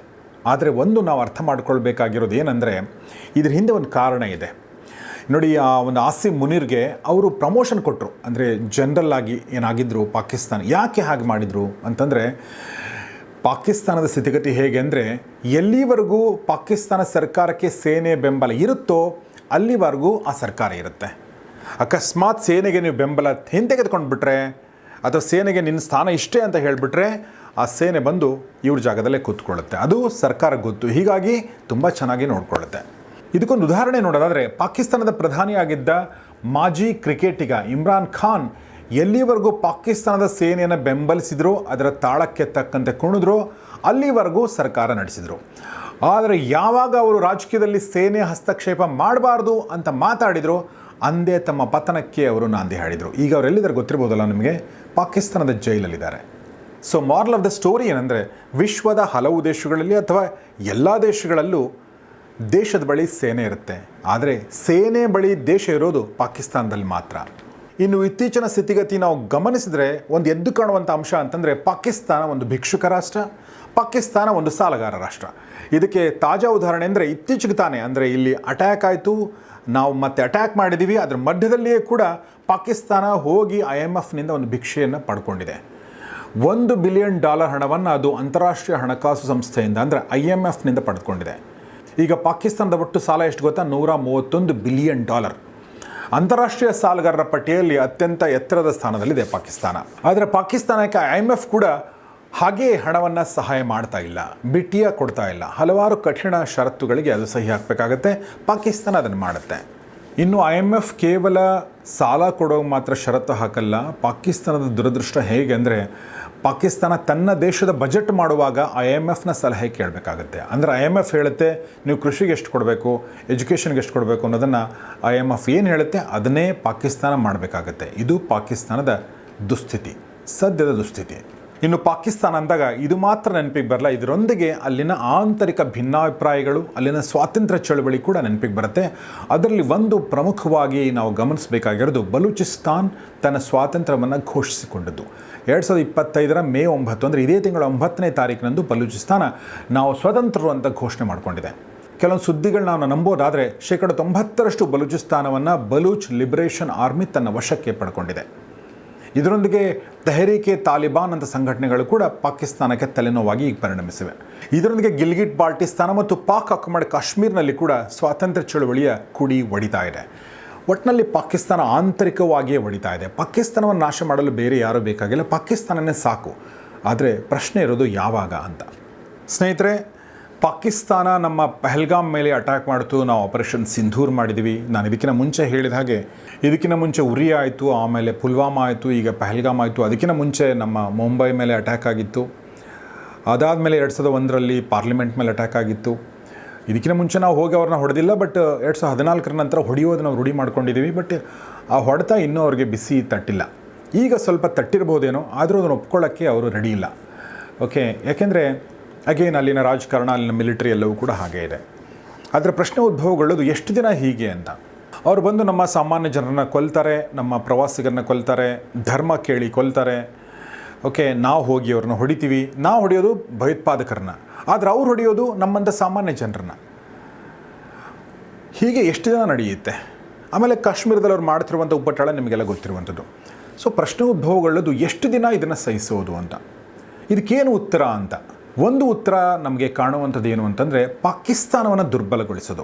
ಆದರೆ ಒಂದು ನಾವು ಅರ್ಥ ಮಾಡ್ಕೊಳ್ಬೇಕಾಗಿರೋದು ಏನಂದರೆ, ಇದ್ರ ಹಿಂದೆ ಒಂದು ಕಾರಣ ಇದೆ. ನೋಡಿ, ಆ ಒಂದು ಆಸಿಮ್ ಮುನೀರ್ಗೆ ಅವರು ಪ್ರಮೋಷನ್ ಕೊಟ್ಟರು ಅಂದರೆ, ಜನರಲ್ ಆಗಿ ಏನಾಗಿದ್ದರು ಪಾಕಿಸ್ತಾನ, ಯಾಕೆ ಹಾಗೆ ಮಾಡಿದರು ಅಂತಂದರೆ ಪಾಕಿಸ್ತಾನದ ಸ್ಥಿತಿಗತಿ ಹೇಗೆ ಅಂದರೆ, ಎಲ್ಲಿವರೆಗೂ ಪಾಕಿಸ್ತಾನ ಸರ್ಕಾರಕ್ಕೆ ಸೇನೆ ಬೆಂಬಲ ಇರುತ್ತೋ ಅಲ್ಲಿವರೆಗೂ ಆ ಸರ್ಕಾರ ಇರುತ್ತೆ. ಅಕಸ್ಮಾತ್ ಸೇನೆಗೆ ನೀವು ಬೆಂಬಲ ಹಿಂತೆಗೆದುಕೊಂಡು ಬಿಟ್ರೆ ಅಥವಾ ಸೇನೆಗೆ ನಿನ್ನ ಸ್ಥಾನ ಇಷ್ಟೇ ಅಂತ ಹೇಳಿಬಿಟ್ರೆ, ಆ ಸೇನೆ ಬಂದು ಇವ್ರ ಜಾಗದಲ್ಲೇ ಕೂತ್ಕೊಳ್ಳುತ್ತೆ. ಅದು ಸರ್ಕಾರ ಗೊತ್ತು. ಹೀಗಾಗಿ ತುಂಬ ಚೆನ್ನಾಗಿ ನೋಡ್ಕೊಳ್ಳುತ್ತೆ. ಇದಕ್ಕೊಂದು ಉದಾಹರಣೆ ನೋಡೋದಾದರೆ, ಪಾಕಿಸ್ತಾನದ ಪ್ರಧಾನಿಯಾಗಿದ್ದ ಮಾಜಿ ಕ್ರಿಕೆಟಿಗ ಇಮ್ರಾನ್ ಖಾನ್ ಎಲ್ಲಿವರೆಗೂ ಪಾಕಿಸ್ತಾನದ ಸೇನೆಯನ್ನು ಬೆಂಬಲಿಸಿದ್ರು, ಅದರ ತಾಳಕ್ಕೆ ತಕ್ಕಂತೆ ಕುಣಿದ್ರು, ಅಲ್ಲಿವರೆಗೂ ಸರ್ಕಾರ ನಡೆಸಿದರು. ಆದರೆ ಯಾವಾಗ ಅವರು ರಾಜಕೀಯದಲ್ಲಿ ಸೇನೆ ಹಸ್ತಕ್ಷೇಪ ಮಾಡಬಾರ್ದು ಅಂತ ಮಾತಾಡಿದರು, ಅಂದೇ ತಮ್ಮ ಪತನಕ್ಕೆ ಅವರು ನಾಂದಿ ಹಾಡಿದರು. ಈಗ ಅವರೆಲ್ಲಿದ್ದಾರೆ ಗೊತ್ತಿರ್ಬೋದಲ್ಲ ನಿಮಗೆ? ಪಾಕಿಸ್ತಾನದ ಜೈಲಲ್ಲಿದ್ದಾರೆ. So moral of the story ಏನಂದರೆ, ವಿಶ್ವದ ಹಲವು ದೇಶಗಳಲ್ಲಿ ಅಥವಾ ಎಲ್ಲ ದೇಶಗಳಲ್ಲೂ ದೇಶದ ಬಳಿ ಸೇನೆ ಇರುತ್ತೆ. ಆದರೆ ಸೇನೆ ಬಳಿ ದೇಶ ಇರೋದು ಪಾಕಿಸ್ತಾನದಲ್ಲಿ ಮಾತ್ರ. ಇನ್ನು ಇತ್ತೀಚಿನ ಸ್ಥಿತಿಗತಿ ನಾವು ಗಮನಿಸಿದರೆ ಒಂದು ಎದ್ದು ಕಾಣುವಂಥ ಅಂಶ ಅಂತಂದರೆ ಪಾಕಿಸ್ತಾನ ಒಂದು ಭಿಕ್ಷುಕ ರಾಷ್ಟ್ರ, ಪಾಕಿಸ್ತಾನ ಒಂದು ಸಾಲಗಾರ ರಾಷ್ಟ್ರ. ಇದಕ್ಕೆ ತಾಜಾ ಉದಾಹರಣೆ ಅಂದರೆ ಇತ್ತೀಚೆಗೆ ತಾನೇ ಅಂದರೆ ಇಲ್ಲಿ ಅಟ್ಯಾಕ್ ಆಯಿತು, ನಾವು ಮತ್ತೆ ಅಟ್ಯಾಕ್ ಮಾಡಿದ್ದೀವಿ ಅದರ ಮಧ್ಯದಲ್ಲಿಯೇ ಕೂಡ ಪಾಕಿಸ್ತಾನ ಹೋಗಿ ಐ ಎಂ ಎಫ್ನಿಂದ ಒಂದು ಭಿಕ್ಷೆಯನ್ನು ಪಡ್ಕೊಂಡಿದೆ. ಒಂದು ಬಿಲಿಯನ್ ಡಾಲರ್ ಹಣವನ್ನು ಅದು ಅಂತಾರಾಷ್ಟ್ರೀಯ ಹಣಕಾಸು ಸಂಸ್ಥೆಯಿಂದ ಅಂದರೆ ಐ ಎಂ ಎಫ್ನಿಂದ ಪಡ್ಕೊಂಡಿದೆ. ಈಗ ಪಾಕಿಸ್ತಾನದ ಒಟ್ಟು ಸಾಲ ಎಷ್ಟು ಗೊತ್ತಾ? ನೂರ ಮೂವತ್ತೊಂದು ಬಿಲಿಯನ್ ಡಾಲರ್. ಅಂತಾರಾಷ್ಟ್ರೀಯ ಸಾಲಗಾರರ ಪಟ್ಟಿಯಲ್ಲಿ ಅತ್ಯಂತ ಎತ್ತರದ ಸ್ಥಾನದಲ್ಲಿದೆ ಪಾಕಿಸ್ತಾನ. ಆದರೆ ಪಾಕಿಸ್ತಾನಕ್ಕೆ ಐ ಎಂ ಎಫ್ ಕೂಡ ಹಾಗೆಯೇ ಹಣವನ್ನು ಸಹಾಯ ಮಾಡ್ತಾ ಇಲ್ಲ, ಬಿಟ್ಟಿಯ ಕೊಡ್ತಾ ಇಲ್ಲ. ಹಲವಾರು ಕಠಿಣ ಷರತ್ತುಗಳಿಗೆ ಅದು ಸಹಿ ಹಾಕಬೇಕಾಗತ್ತೆ, ಪಾಕಿಸ್ತಾನ ಅದನ್ನು ಮಾಡುತ್ತೆ. ಇನ್ನು ಐ ಎಂ ಎಫ್ ಕೇವಲ ಸಾಲ ಕೊಡೋ ಮಾತ್ರ ಷರತ್ತು ಹಾಕಲ್ಲ, ಪಾಕಿಸ್ತಾನದ ದುರದೃಷ್ಟ ಹೇಗೆ ಅಂದರೆ ಪಾಕಿಸ್ತಾನ ತನ್ನ ದೇಶದ ಬಜೆಟ್ ಮಾಡುವಾಗ ಐ ಎಂ ಎಫ್ನ ಸಲಹೆ ಕೇಳಬೇಕಾಗತ್ತೆ. ಅಂದರೆ ಐ ಎಂ ಎಫ್ ಹೇಳುತ್ತೆ, ನೀವು ಕೃಷಿಗೆ ಎಷ್ಟು ಕೊಡಬೇಕು, ಎಜುಕೇಷನ್ಗೆ ಎಷ್ಟು ಕೊಡಬೇಕು ಅನ್ನೋದನ್ನು ಐ ಎಂ ಎಫ್ ಏನು ಹೇಳುತ್ತೆ ಅದನ್ನೇ ಪಾಕಿಸ್ತಾನ ಮಾಡಬೇಕಾಗತ್ತೆ. ಇದು ಪಾಕಿಸ್ತಾನದ ದುಸ್ಥಿತಿ, ಸದ್ಯದ ದುಸ್ಥಿತಿ. ಇನ್ನು ಪಾಕಿಸ್ತಾನ ಅಂದಾಗ ಇದು ಮಾತ್ರ ನೆನಪಿಗೆ ಬರಲ್ಲ, ಇದರೊಂದಿಗೆ ಅಲ್ಲಿನ ಆಂತರಿಕ ಭಿನ್ನಾಭಿಪ್ರಾಯಗಳು, ಅಲ್ಲಿನ ಸ್ವಾತಂತ್ರ್ಯ ಚಳವಳಿ ಕೂಡ ನೆನಪಿಗೆ ಬರುತ್ತೆ. ಅದರಲ್ಲಿ ಒಂದು ಪ್ರಮುಖವಾಗಿ ನಾವು ಗಮನಿಸಬೇಕಾಗಿರೋದು ಬಲೂಚಿಸ್ತಾನ್ ತನ್ನ ಸ್ವಾತಂತ್ರ್ಯವನ್ನು ಘೋಷಿಸಿಕೊಂಡದ್ದು. ಎರಡು ಸಾವಿರದ ಇಪ್ಪತ್ತೈದರ ಮೇ ಒಂಬತ್ತು, ಅಂದರೆ ಇದೇ ತಿಂಗಳ ಒಂಬತ್ತನೇ ತಾರೀಕಿನಂದು ಬಲೂಚಿಸ್ತಾನ ನಾವು ಸ್ವತಂತ್ರರು ಅಂತ ಘೋಷಣೆ ಮಾಡಿಕೊಂಡಿದೆ. ಕೆಲವೊಂದು ಸುದ್ದಿಗಳನ್ನ ನಾವು ನಂಬೋದಾದರೆ ಶೇಕಡ ತೊಂಬತ್ತರಷ್ಟು ಬಲೂಚಿಸ್ತಾನವನ್ನು ಬಲೂಚ್ ಲಿಬರೇಷನ್ ಆರ್ಮಿ ತನ್ನ ವಶಕ್ಕೆ ಪಡ್ಕೊಂಡಿದೆ. ಇದರೊಂದಿಗೆ ತೆಹರೀಕೆ ತಾಲಿಬಾನ್ ಅಂತ ಸಂಘಟನೆಗಳು ಕೂಡ ಪಾಕಿಸ್ತಾನಕ್ಕೆ ತಲೆನೋವಾಗಿ ಈಗ ಪರಿಣಮಿಸಿವೆ. ಇದರೊಂದಿಗೆ ಗಿಲ್ಗಿಟ್ ಬಾಲ್ಟಿಸ್ತಾನ ಮತ್ತು ಪಾಕ್ ಆಕ್ರಮಣ ಕಾಶ್ಮೀರ್ನಲ್ಲಿ ಕೂಡ ಸ್ವಾತಂತ್ರ್ಯ ಚಳುವಳಿಯ ಕುಡಿ ಒಡಿತಾ ಇದೆ. ಒಟ್ಟಿನಲ್ಲಿ ಪಾಕಿಸ್ತಾನ ಆಂತರಿಕವಾಗಿಯೇ ಒಡಿತಾ ಇದೆ. ಪಾಕಿಸ್ತಾನವನ್ನು ನಾಶ ಮಾಡಲು ಬೇರೆ ಯಾರೂ ಬೇಕಾಗಿಲ್ಲ. ಪಾಕಿಸ್ತಾನನೇ ಸಾಕು. ಆದರೆ ಪ್ರಶ್ನೆ ಇರೋದು ಯಾವಾಗ ಅಂತ. ಸ್ನೇಹಿತರೆ, ಪಾಕಿಸ್ತಾನ ನಮ್ಮ ಪಹಲ್ಗಾಮ್ ಮೇಲೆ ಅಟ್ಯಾಕ್ ಮಾಡಿತು. ನಾವು ಆಪರೇಷನ್ ಸಿಂಧೂರ್ ಮಾಡಿದ್ವಿ. ನಾನು ಇದಕ್ಕಿಂತ ಮುಂಚೆ ಹೇಳಿದ ಹಾಗೆ, ಇದಕ್ಕಿಂತ ಮುಂಚೆ ಉರಿ ಆಯಿತು, ಆಮೇಲೆ ಪುಲ್ವಾಮಾ ಆಯಿತು, ಈಗ ಪಹಲ್ಗಾಮ್ ಆಯಿತು. ಅದಕ್ಕಿಂತ ಮುಂಚೆ ನಮ್ಮ ಮುಂಬೈ ಮೇಲೆ ಅಟ್ಯಾಕ್ ಆಗಿತ್ತು. ಅದಾದಮೇಲೆ ಎರಡು ಸಾವಿರದ ಒಂದರಲ್ಲಿ ಪಾರ್ಲಿಮೆಂಟ್ ಮೇಲೆ ಅಟ್ಯಾಕ್ ಆಗಿತ್ತು. ಇದಕ್ಕಿಂತ ಮುಂಚೆ ನಾವು ಹೋಗಿ ಅವ್ರನ್ನ ಹೊಡೆದಿಲ್ಲ ಬಟ್ ಎರಡು ಸಾವಿರದ ಹದಿನಾಲ್ಕರ ನಂತರ ಹೊಡೆಯೋದು ನಾವು ರೂಢಿ ಮಾಡ್ಕೊಂಡಿದ್ದೀವಿ ಬಟ್ ಆ ಹೊಡೆತ ಇನ್ನೂ ಅವ್ರಿಗೆ ಬಿಸಿ ತಟ್ಟಿಲ್ಲ. ಈಗ ಸ್ವಲ್ಪ ತಟ್ಟಿರ್ಬೋದೇನೋ, ಆದರೂ ಅದನ್ನು ಒಪ್ಕೊಳ್ಳೋಕ್ಕೆ ಅವರು ರೆಡಿ ಇಲ್ಲ. ಓಕೆ ಯಾಕೆಂದರೆ ಅಗೇನ್ ಅಲ್ಲಿನ ರಾಜಕಾರಣ, ಅಲ್ಲಿನ ಮಿಲಿಟರಿ ಎಲ್ಲವೂ ಕೂಡ ಹಾಗೆ ಇದೆ. ಅದರ ಪ್ರಶ್ನೆ ಉದ್ಭವಗೊಳ್ಳೋದು ಎಷ್ಟು ದಿನ ಹೀಗೆ ಅಂತ. ಅವ್ರು ಬಂದು ನಮ್ಮ ಸಾಮಾನ್ಯ ಜನರನ್ನ ಕೊಲ್ತಾರೆ, ನಮ್ಮ ಪ್ರವಾಸಿಗರನ್ನ ಕೊಲ್ತಾರೆ, ಧರ್ಮ ಕೇಳಿ ಕೊಲ್ತಾರೆ. ಓಕೆ ನಾವು ಹೋಗಿ ಅವ್ರನ್ನ ಹೊಡಿತೀವಿ. ನಾವು ಹೊಡೆಯೋದು ಭಯೋತ್ಪಾದಕರನ್ನ. ಆದರೆ ಅವ್ರು ಹೊಡೆಯೋದು ನಮ್ಮಂಥ ಸಾಮಾನ್ಯ ಜನರನ್ನ. ಹೀಗೆ ಎಷ್ಟು ದಿನ ನಡೆಯುತ್ತೆ? ಆಮೇಲೆ ಕಾಶ್ಮೀರದಲ್ಲಿ ಅವ್ರು ಮಾಡ್ತಿರುವಂಥ ಉಪಟಳ ನಿಮಗೆಲ್ಲ ಗೊತ್ತಿರುವಂಥದ್ದು. ಸೊ ಪ್ರಶ್ನೆ ಉದ್ಭವಗೊಳ್ಳೋದು ಎಷ್ಟು ದಿನ ಇದನ್ನು ಸಹಿಸೋದು ಅಂತ. ಇದಕ್ಕೇನು ಉತ್ತರ ಅಂತ. ಒಂದು ಉತ್ತರ ನಮಗೆ ಕಾಣುವಂಥದ್ದು ಏನು ಅಂತಂದರೆ ಪಾಕಿಸ್ತಾನವನ್ನು ದುರ್ಬಲಗೊಳಿಸೋದು.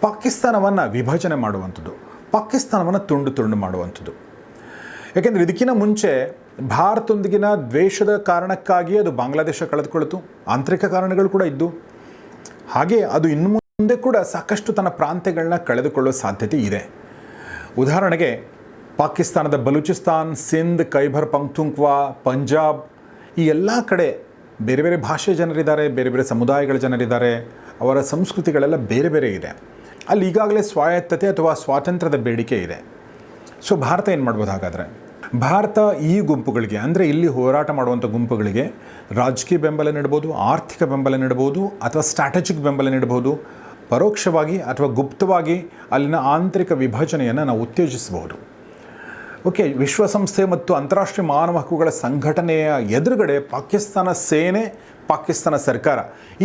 ಪಾಕಿಸ್ತಾನವನ್ನು ವಿಭಜನೆ ಮಾಡುವಂಥದ್ದು. ಪಾಕಿಸ್ತಾನವನ್ನು ತುಂಡು ತುಂಡು ಮಾಡುವಂಥದ್ದು. ಯಾಕೆಂದರೆ ಇದಕ್ಕಿಂತ ಮುಂಚೆ ಭಾರತದೊಂದಿಗಿನ ದ್ವೇಷದ ಕಾರಣಕ್ಕಾಗಿ ಅದು ಬಾಂಗ್ಲಾದೇಶ ಕಳೆದುಕೊಳ್ಳಿತು ಆಂತರಿಕ ಕಾರಣಗಳು ಕೂಡ ಇದ್ದು. ಹಾಗೆ ಅದು ಇನ್ನು ಮುಂದೆ ಕೂಡ ಸಾಕಷ್ಟು ತನ್ನ ಪ್ರಾಂತ್ಯಗಳನ್ನ ಕಳೆದುಕೊಳ್ಳುವ ಸಾಧ್ಯತೆ ಇದೆ. ಉದಾಹರಣೆಗೆ, ಪಾಕಿಸ್ತಾನದ ಬಲೂಚಿಸ್ತಾನ್, ಸಿಂಧ್ ಖೈಬರ್ ಪಂಕ್ತುಂಕ್ವಾ ಪಂಜಾಬ್ ಈ ಎಲ್ಲ ಕಡೆ ಬೇರೆ ಬೇರೆ ಭಾಷೆ ಜನರಿದ್ದಾರೆ, ಬೇರೆ ಬೇರೆ ಸಮುದಾಯಗಳ ಜನರಿದ್ದಾರೆ. ಅವರ ಸಂಸ್ಕೃತಿಗಳೆಲ್ಲ ಬೇರೆ ಬೇರೆ ಇದೆ. ಅಲ್ಲಿ ಈಗಾಗಲೇ ಸ್ವಾಯತ್ತತೆ ಅಥವಾ ಸ್ವಾತಂತ್ರ್ಯದ ಬೇಡಿಕೆ ಇದೆ. ಸೊ, ಭಾರತ ಏನು ಮಾಡ್ಬೋದು ಹಾಗಾದರೆ? ಭಾರತ ಈ ಗುಂಪುಗಳಿಗೆ, ಅಂದರೆ ಇಲ್ಲಿ ಹೋರಾಟ ಮಾಡುವಂಥ ಗುಂಪುಗಳಿಗೆ ರಾಜಕೀಯ ಬೆಂಬಲ ನೀಡ್ಬೋದು, ಆರ್ಥಿಕ ಬೆಂಬಲ ನೀಡ್ಬೋದು, ಅಥವಾ ಸ್ಟ್ರಾಟಜಿಕ್ ಬೆಂಬಲ ನೀಡ್ಬೋದು, ಪರೋಕ್ಷವಾಗಿ ಅಥವಾ ಗುಪ್ತವಾಗಿ ಅಲ್ಲಿನ ಆಂತರಿಕ ವಿಭಜನೆಯನ್ನು ನಾವು ಉತ್ತೇಜಿಸಬಹುದು. ಓಕೆ, ವಿಶ್ವಸಂಸ್ಥೆ ಮತ್ತು ಅಂತಾರಾಷ್ಟ್ರೀಯ ಮಾನವ ಹಕ್ಕುಗಳ ಸಂಘಟನೆಯ ಎದುರುಗಡೆ ಪಾಕಿಸ್ತಾನ ಸೇನೆ, ಪಾಕಿಸ್ತಾನ ಸರ್ಕಾರ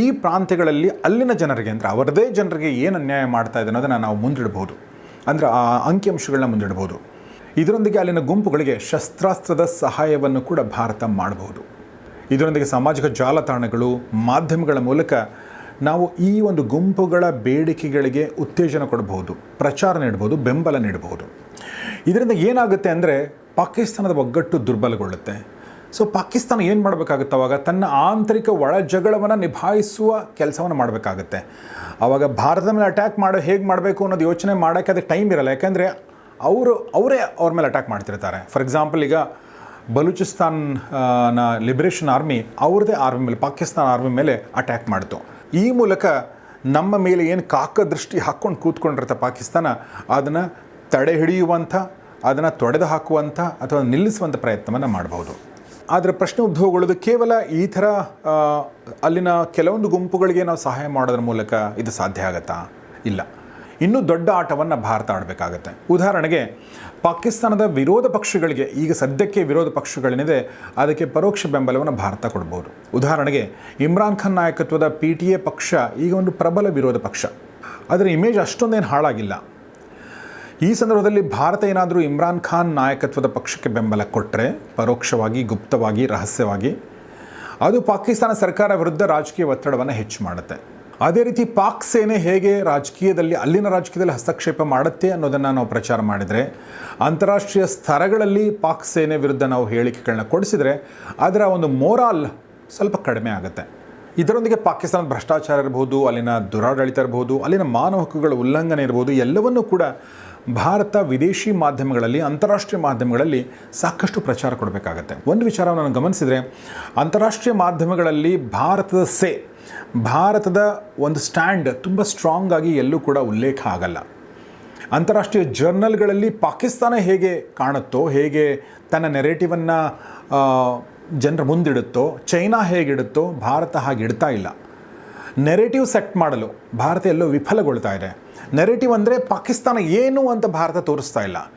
ಈ ಪ್ರಾಂತ್ಯಗಳಲ್ಲಿ ಅಲ್ಲಿನ ಜನರಿಗೆ, ಅಂದರೆ ಅವರದೇ ಜನರಿಗೆ ಏನು ಅನ್ಯಾಯ ಮಾಡ್ತಾ ಇದೆ ಅನ್ನೋದನ್ನು ನಾವು ಮುಂದಿಡಬಹುದು ಅಂದರೆ ಆ ಅಂಕಿಅಂಶಗಳನ್ನ ಮುಂದಿಡಬಹುದು ಇದರೊಂದಿಗೆ ಅಲ್ಲಿನ ಗುಂಪುಗಳಿಗೆ ಶಸ್ತ್ರಾಸ್ತ್ರದ ಸಹಾಯವನ್ನು ಕೂಡ ಭಾರತ ಮಾಡಬಹುದು. ಇದರೊಂದಿಗೆ ಸಾಮಾಜಿಕ ಜಾಲತಾಣಗಳು, ಮಾಧ್ಯಮಗಳ ಮೂಲಕ ನಾವು ಈ ಒಂದು ಗುಂಪುಗಳ ಬೇಡಿಕೆಗಳಿಗೆ ಉತ್ತೇಜನ ಕೊಡಬಹುದು, ಪ್ರಚಾರ ನೀಡಬಹುದು, ಬೆಂಬಲ ನೀಡಬಹುದು. ಇದರಿಂದ ಏನಾಗುತ್ತೆ ಅಂದರೆ ಪಾಕಿಸ್ತಾನದ ಒಗ್ಗಟ್ಟು ದುರ್ಬಲಗೊಳ್ಳುತ್ತೆ. ಸೊ ಪಾಕಿಸ್ತಾನ ಏನು ಮಾಡಬೇಕಾಗುತ್ತೆ ಅವಾಗ? ತನ್ನ ಆಂತರಿಕ ಒಳ ಜಗಳವನ್ನು ನಿಭಾಯಿಸುವ ಕೆಲಸವನ್ನು ಮಾಡಬೇಕಾಗುತ್ತೆ. ಆವಾಗ ಭಾರತದ ಮೇಲೆ ಅಟ್ಯಾಕ್ ಮಾಡೋ, ಹೇಗೆ ಮಾಡಬೇಕು ಅನ್ನೋದು ಯೋಚನೆ ಮಾಡೋಕ್ಕೆ ಅದಕ್ಕೆ ಟೈಮ್ ಇರಲ್ಲ. ಯಾಕೆಂದರೆ ಅವರು ಅವರೇ ಅವ್ರ ಮೇಲೆ ಅಟ್ಯಾಕ್ ಮಾಡ್ತಿರ್ತಾರೆ. ಫಾರ್ ಎಕ್ಸಾಂಪಲ್ ಈಗ ಬಲೂಚಿಸ್ತಾನ್ ಆ, ನ ಲಿಬರೇಷನ್ ಆರ್ಮಿ ಅವ್ರದ್ದೇ ಆರ್ಮಿ ಮೇಲೆ ಪಾಕಿಸ್ತಾನ ಆರ್ಮಿ ಮೇಲೆ ಅಟ್ಯಾಕ್ ಮಾಡಿತು. ಈ ಮೂಲಕ ನಮ್ಮ ಮೇಲೆ ಏನು ಕಾಕ ದೃಷ್ಟಿ ಹಾಕ್ಕೊಂಡು ಕೂತ್ಕೊಂಡಿರುತ್ತೆ ಪಾಕಿಸ್ತಾನ ಅದನ್ನು ತಡೆ ಹಿಡಿಯುವಂಥ ಅದನ್ನು ತೊಡೆದು ಹಾಕುವಂಥ ಅಥವಾ ನಿಲ್ಲಿಸುವಂಥ ಪ್ರಯತ್ನವನ್ನು ಮಾಡಬಹುದು. ಆದರೆ ಪ್ರಶ್ನೆ ಉದ್ಭವಗೊಳ್ಳೋದು ಕೇವಲ ಈ ಥರ ಅಲ್ಲಿನ ಕೆಲವೊಂದು ಗುಂಪುಗಳಿಗೆ ನಾವು ಸಹಾಯ ಮಾಡೋದ್ರ ಮೂಲಕ ಇದು ಸಾಧ್ಯ ಆಗತ್ತಾ? ಇಲ್ಲ. ಇನ್ನೂ ದೊಡ್ಡ ಆಟವನ್ನು ಭಾರತ ಆಡಬೇಕಾಗತ್ತೆ. ಉದಾಹರಣೆಗೆ, ಪಾಕಿಸ್ತಾನದ ವಿರೋಧ ಪಕ್ಷಗಳಿಗೆ, ಈಗ ಸದ್ಯಕ್ಕೆ ವಿರೋಧ ಪಕ್ಷಗಳೇನಿದೆ, ಅದಕ್ಕೆ ಪರೋಕ್ಷ ಬೆಂಬಲವನ್ನು ಭಾರತ ಕೊಡ್ಬೋದು. ಉದಾಹರಣೆಗೆ, ಇಮ್ರಾನ್ ಖಾನ್ ನಾಯಕತ್ವದ ಪಿ ಟಿ ಎ ಪಕ್ಷ ಈಗ ಒಂದು ಪ್ರಬಲ ವಿರೋಧ ಪಕ್ಷ. ಅದರ ಇಮೇಜ್ ಅಷ್ಟೊಂದೇನು ಹಾಳಾಗಿಲ್ಲ. ಈ ಸಂದರ್ಭದಲ್ಲಿ ಭಾರತ ಏನಾದರೂ ಇಮ್ರಾನ್ ಖಾನ್ ನಾಯಕತ್ವದ ಪಕ್ಷಕ್ಕೆ ಬೆಂಬಲ ಕೊಟ್ಟರೆ ಪರೋಕ್ಷವಾಗಿ, ಗುಪ್ತವಾಗಿ, ರಹಸ್ಯವಾಗಿ, ಅದು ಪಾಕಿಸ್ತಾನ ಸರ್ಕಾರ ವಿರುದ್ಧ ರಾಜಕೀಯ ಒತ್ತಡವನ್ನು ಹೆಚ್ಚು ಮಾಡುತ್ತೆ. ಅದೇ ರೀತಿ ಪಾಕ್ ಸೇನೆ ಹೇಗೆ ರಾಜಕೀಯದಲ್ಲಿ, ಅಲ್ಲಿನ ರಾಜಕೀಯದಲ್ಲಿ ಹಸ್ತಕ್ಷೇಪ ಮಾಡುತ್ತೆ ಅನ್ನೋದನ್ನು ನಾವು ಪ್ರಚಾರ ಮಾಡಿದರೆ, ಅಂತಾರಾಷ್ಟ್ರೀಯ ಸ್ತರಗಳಲ್ಲಿ ಪಾಕ್ ಸೇನೆ ವಿರುದ್ಧ ನಾವು ಹೇಳಿಕೆಗಳನ್ನ ಕೊಡಿಸಿದರೆ, ಅದರ ಒಂದು ಮೋರಾಲ್ ಸ್ವಲ್ಪ ಕಡಿಮೆ ಆಗುತ್ತೆ. ಇದರೊಂದಿಗೆ ಪಾಕಿಸ್ತಾನದ ಭ್ರಷ್ಟಾಚಾರ ಇರ್ಬೋದು, ಅಲ್ಲಿನ ದುರಾಡಳಿತ ಇರ್ಬೋದು, ಅಲ್ಲಿನ ಮಾನವ ಹಕ್ಕುಗಳ ಉಲ್ಲಂಘನೆ ಇರ್ಬೋದು, ಎಲ್ಲವನ್ನೂ ಕೂಡ ಭಾರತ ವಿದೇಶಿ ಮಾಧ್ಯಮಗಳಲ್ಲಿ, ಅಂತಾರಾಷ್ಟ್ರೀಯ ಮಾಧ್ಯಮಗಳಲ್ಲಿ ಸಾಕಷ್ಟು ಪ್ರಚಾರ ಕೊಡಬೇಕಾಗತ್ತೆ. ಒಂದು ವಿಚಾರವನ್ನು ನಾನು ಗಮನಿಸಿದರೆ, ಅಂತಾರಾಷ್ಟ್ರೀಯ ಮಾಧ್ಯಮಗಳಲ್ಲಿ ಭಾರತದ ಸೇ ಭಾರತದ ಒಂದು ಸ್ಟ್ಯಾಂಡ್ ತುಂಬ ಸ್ಟ್ರಾಂಗ್ ಆಗಿ ಎಲ್ಲೂ ಕೂಡ ಉಲ್ಲೇಖ ಆಗಲ್ಲ. ಅಂತಾರಾಷ್ಟ್ರೀಯ ಜರ್ನಲ್ಗಳಲ್ಲಿ ಪಾಕಿಸ್ತಾನ ಹೇಗೆ ಕಾಣುತ್ತೋ, ಹೇಗೆ ತನ್ನ ನೆರೇಟಿವನ್ನು ಜನರ ಮುಂದಿಡುತ್ತೋ, ಚೈನಾ ಹೇಗಿಡುತ್ತೋ ಭಾರತ ಹಾಗೆ ಇಡ್ತಾ ಇಲ್ಲ. ನೆರೇಟಿವ್ ಸೆಟ್ ಮಾಡಲು ಭಾರತ ಎಲ್ಲೋ ವಿಫಲಗೊಳ್ತಾ ಇದೆ. ನೆರೇಟಿವ್ ಅಂದರೆ ಪಾಕಿಸ್ತಾನ ಏನು ಅಂತ ಭಾರತ ತೋರಿಸ್ತಾ ಇಲ್ಲ.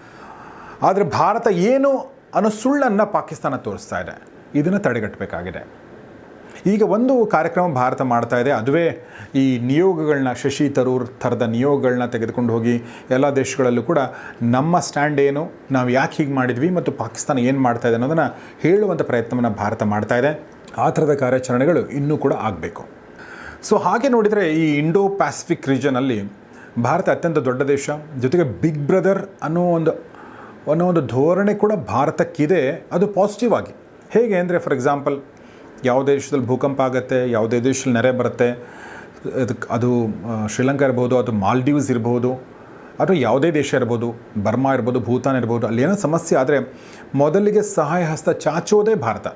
ಆದರೆ ಭಾರತ ಏನು ಅನ್ನೋ ಸುಳ್ಳನ್ನು ಪಾಕಿಸ್ತಾನ ತೋರಿಸ್ತಾ ಇದೆ. ಇದನ್ನು ತಡೆಗಟ್ಟಬೇಕಾಗಿದೆ. ಈಗ ಒಂದು ಕಾರ್ಯಕ್ರಮ ಭಾರತ ಮಾಡ್ತಾ ಇದೆ. ಅದುವೇ ಈ ನಿಯೋಗಗಳನ್ನ ಶಶಿ ತರೂರ್ ಥರದ ನಿಯೋಗಗಳನ್ನ ತೆಗೆದುಕೊಂಡು ಹೋಗಿ ಎಲ್ಲ ದೇಶಗಳಲ್ಲೂ ಕೂಡ ನಮ್ಮ ಸ್ಟ್ಯಾಂಡ್ ಏನು, ನಾವು ಯಾಕೆ ಹೀಗೆ ಮಾಡಿದ್ವಿ ಮತ್ತು ಪಾಕಿಸ್ತಾನ ಏನು ಮಾಡ್ತಾ ಇದೆ ಅನ್ನೋದನ್ನು ಹೇಳುವಂಥ ಪ್ರಯತ್ನವನ್ನು ಭಾರತ ಮಾಡ್ತಾ ಇದೆ. ಆ ಥರದ ಕಾರ್ಯಾಚರಣೆಗಳು ಇನ್ನೂ ಕೂಡ ಆಗಬೇಕು. ಸೊ ಹಾಗೆ ನೋಡಿದರೆ ಈ ಇಂಡೋ ಪ್ಯಾಸಿಫಿಕ್ ರೀಜನಲ್ಲಿ ಭಾರತ ಅತ್ಯಂತ ದೊಡ್ಡ ದೇಶ, ಜೊತೆಗೆ ಬಿಗ್ ಬ್ರದರ್ ಅನ್ನೋ ಒಂದು ಅನ್ನೋ ಒಂದು ಧೋರಣೆ ಕೂಡ ಭಾರತಕ್ಕಿದೆ. ಅದು ಪಾಸಿಟಿವ್ ಆಗಿ. ಹೇಗೆ ಅಂದರೆ ಫಾರ್ ಎಕ್ಸಾಂಪಲ್ ಯಾವ ದೇಶದಲ್ಲಿ ಭೂಕಂಪ ಆಗುತ್ತೆ, ಯಾವುದೇ ದೇಶದಲ್ಲಿ ನೆರೆ ಬರುತ್ತೆ ಅದಕ್ಕೆ ಅದು ಶ್ರೀಲಂಕಾ ಇರ್ಬೋದು, ಅದು ಮಾಲ್ಡೀವ್ಸ್ ಇರ್ಬೋದು, ಅಥವಾ ಯಾವುದೇ ದೇಶ ಇರ್ಬೋದು, ಬರ್ಮಾ ಇರ್ಬೋದು, ಭೂತಾನ್ ಇರ್ಬೋದು, ಅಲ್ಲಿ ಏನೋ ಸಮಸ್ಯೆ ಆದರೆ ಮೊದಲಿಗೆ ಸಹಾಯ ಹಸ್ತ ಚಾಚೋದೇ ಭಾರತ.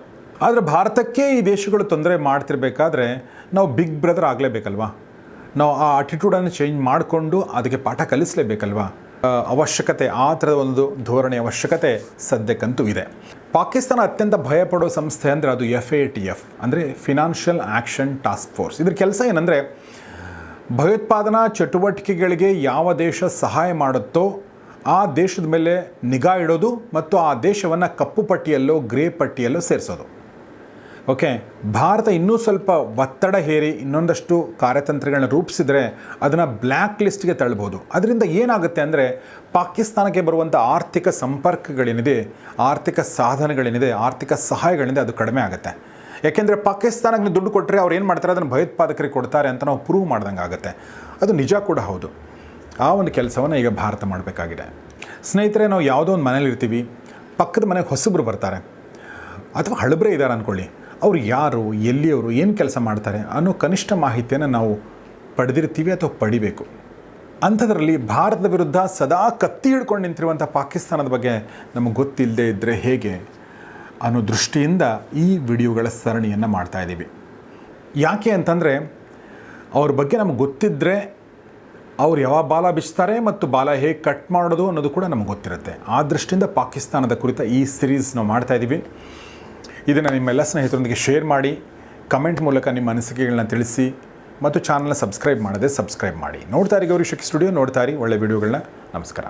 ಆದರೆ ಭಾರತಕ್ಕೆ ಈ ದೇಶಗಳು ತೊಂದರೆ ಮಾಡ್ತಿರ್ಬೇಕಾದ್ರೆ ನಾವು ಬಿಗ್ ಬ್ರದರ್ ಆಗಲೇಬೇಕಲ್ವಾ? ನಾವು ಆ ಅಟಿಟ್ಯೂಡನ್ನು ಚೇಂಜ್ ಮಾಡಿಕೊಂಡು ಅದಕ್ಕೆ ಪಾಠ ಕಲಿಸಲೇಬೇಕಲ್ವಾ? ಅವಶ್ಯಕತೆ ಆ ಥರದ ಒಂದು ಧೋರಣೆ ಅವಶ್ಯಕತೆ ಸದ್ಯಕ್ಕಂತೂ ಇದೆ. ಪಾಕಿಸ್ತಾನ ಅತ್ಯಂತ ಭಯಪಡೋ ಸಂಸ್ಥೆ ಅಂದರೆ ಅದು ಎಫ್ ಎ ಟಿ ಎಫ್ ಅಂದರೆ ಫಿನಾನ್ಷಿಯಲ್ ಆ್ಯಕ್ಷನ್ ಟಾಸ್ಕ್ ಫೋರ್ಸ್ ಇದ್ರ ಕೆಲಸ ಏನಂದರೆ, ಭಯೋತ್ಪಾದನಾ ಚಟುವಟಿಕೆಗಳಿಗೆ ಯಾವ ದೇಶ ಸಹಾಯ ಮಾಡುತ್ತೋ ಆ ದೇಶದ ಮೇಲೆ ನಿಗಾ ಇಡೋದು ಮತ್ತು ಆ ದೇಶವನ್ನು ಕಪ್ಪು ಪಟ್ಟಿಯಲ್ಲೋ, ಗ್ರೇ ಪಟ್ಟಿಯಲ್ಲೋ ಸೇರಿಸೋದು. ಓಕೆ ಭಾರತ ಇನ್ನೂ ಸ್ವಲ್ಪ ಒತ್ತಡ ಹೇರಿ ಇನ್ನೊಂದಷ್ಟು ಕಾರ್ಯತಂತ್ರಗಳನ್ನ ರೂಪಿಸಿದರೆ ಅದನ್ನು ಬ್ಲ್ಯಾಕ್ ಲಿಸ್ಟ್ಗೆ ತಳ್ಬೋದು. ಅದರಿಂದ ಏನಾಗುತ್ತೆ ಅಂದರೆ ಪಾಕಿಸ್ತಾನಕ್ಕೆ ಬರುವಂಥ ಆರ್ಥಿಕ ಸಂಪರ್ಕಗಳೇನಿದೆ, ಆರ್ಥಿಕ ಸಾಧನಗಳೇನಿದೆ, ಆರ್ಥಿಕ ಸಹಾಯಗಳಿಂದ ಅದು ಕಡಿಮೆ ಆಗುತ್ತೆ. ಯಾಕೆಂದರೆ ಪಾಕಿಸ್ತಾನಕ್ಕೆ ದುಡ್ಡು ಕೊಟ್ಟರೆ ಅವ್ರು ಏನು ಮಾಡ್ತಾರೆ, ಅದನ್ನು ಭಯೋತ್ಪಾದಕರಿಗೆ ಕೊಡ್ತಾರೆ ಅಂತ ನಾವು ಪ್ರೂವ್ ಮಾಡ್ದಂಗೆ ಆಗುತ್ತೆ. ಅದು ನಿಜ ಕೂಡ ಹೌದು. ಆ ಒಂದು ಕೆಲಸವನ್ನು ಈಗ ಭಾರತ ಮಾಡಬೇಕಾಗಿದೆ. ಸ್ನೇಹಿತರೆ, ನಾವು ಯಾವುದೋ ಒಂದು ಮನೇಲಿ ಇರ್ತೀವಿ ಪಕ್ಕದ ಮನೆಗೆ ಹೊಸಬ್ರು ಬರ್ತಾರೆ. ಅಥವಾ ಹಳಬ್ರೆ ಇದ್ದಾರೆ ಅಂದ್ಕೊಳ್ಳಿ ಅವ್ರು ಯಾರು, ಎಲ್ಲಿಯವರು, ಏನು ಕೆಲಸ ಮಾಡ್ತಾರೆ ಅನ್ನೋ ಕನಿಷ್ಠ ಮಾಹಿತಿಯನ್ನು ನಾವು ಪಡೆದಿರ್ತೀವಿ ಅಥವಾ ಪಡಿಬೇಕು. ಅಂಥದ್ರಲ್ಲಿ ಭಾರತದ ವಿರುದ್ಧ ಸದಾ ಕತ್ತಿ ಹಿಡ್ಕೊಂಡು ನಿಂತಿರುವಂಥ ಪಾಕಿಸ್ತಾನದ ಬಗ್ಗೆ ನಮಗೆ ಗೊತ್ತಿಲ್ಲದೆ ಇದ್ದರೆ ಹೇಗೆ ಅನ್ನೋ ದೃಷ್ಟಿಯಿಂದ ಈ ವಿಡಿಯೋಗಳ ಸರಣಿಯನ್ನು ಮಾಡ್ತಾ ಇದ್ದೀವಿ. ಯಾಕೆ ಅಂತಂದರೆ, ಅವ್ರ ಬಗ್ಗೆ ನಮಗೆ ಗೊತ್ತಿದ್ದರೆ ಅವ್ರು ಯಾವ ಬಾಲ ಬಿಚ್ತಾರೆ ಮತ್ತು ಬಾಲ ಹೇಗೆ ಕಟ್ ಮಾಡೋದು ಅನ್ನೋದು ಕೂಡ ನಮಗೆ ಗೊತ್ತಿರುತ್ತೆ. ಆ ದೃಷ್ಟಿಯಿಂದ ಪಾಕಿಸ್ತಾನದ ಕುರಿತ ಈ ಸಿರೀಸ್ ನಾವು ಮಾಡ್ತಾ ಇದ್ದೀವಿ. ಇದನ್ನು ನಿಮ್ಮೆಲ್ಲ ಸ್ನೇಹಿತರೊಂದಿಗೆ ಶೇರ್ ಮಾಡಿ ಕಮೆಂಟ್ ಮೂಲಕ ನಿಮ್ಮ ಅನಿಸಿಕೆಗಳನ್ನ ತಿಳಿಸಿ ಮತ್ತು ಚಾನಲ್ನ ಸಬ್ಸ್ಕ್ರೈಬ್ ಮಾಡದೆ ಸಬ್ಸ್ಕ್ರೈಬ್ ಮಾಡಿ. ನೋಡ್ತಾ ಇರಿ ಗೌರಿ ಸ್ಟುಡಿಯೋ ನೋಡ್ತಾ ಇರಿ ಒಳ್ಳೆ ವಿಡಿಯೋಗಳನ್ನ ನಮಸ್ಕಾರ.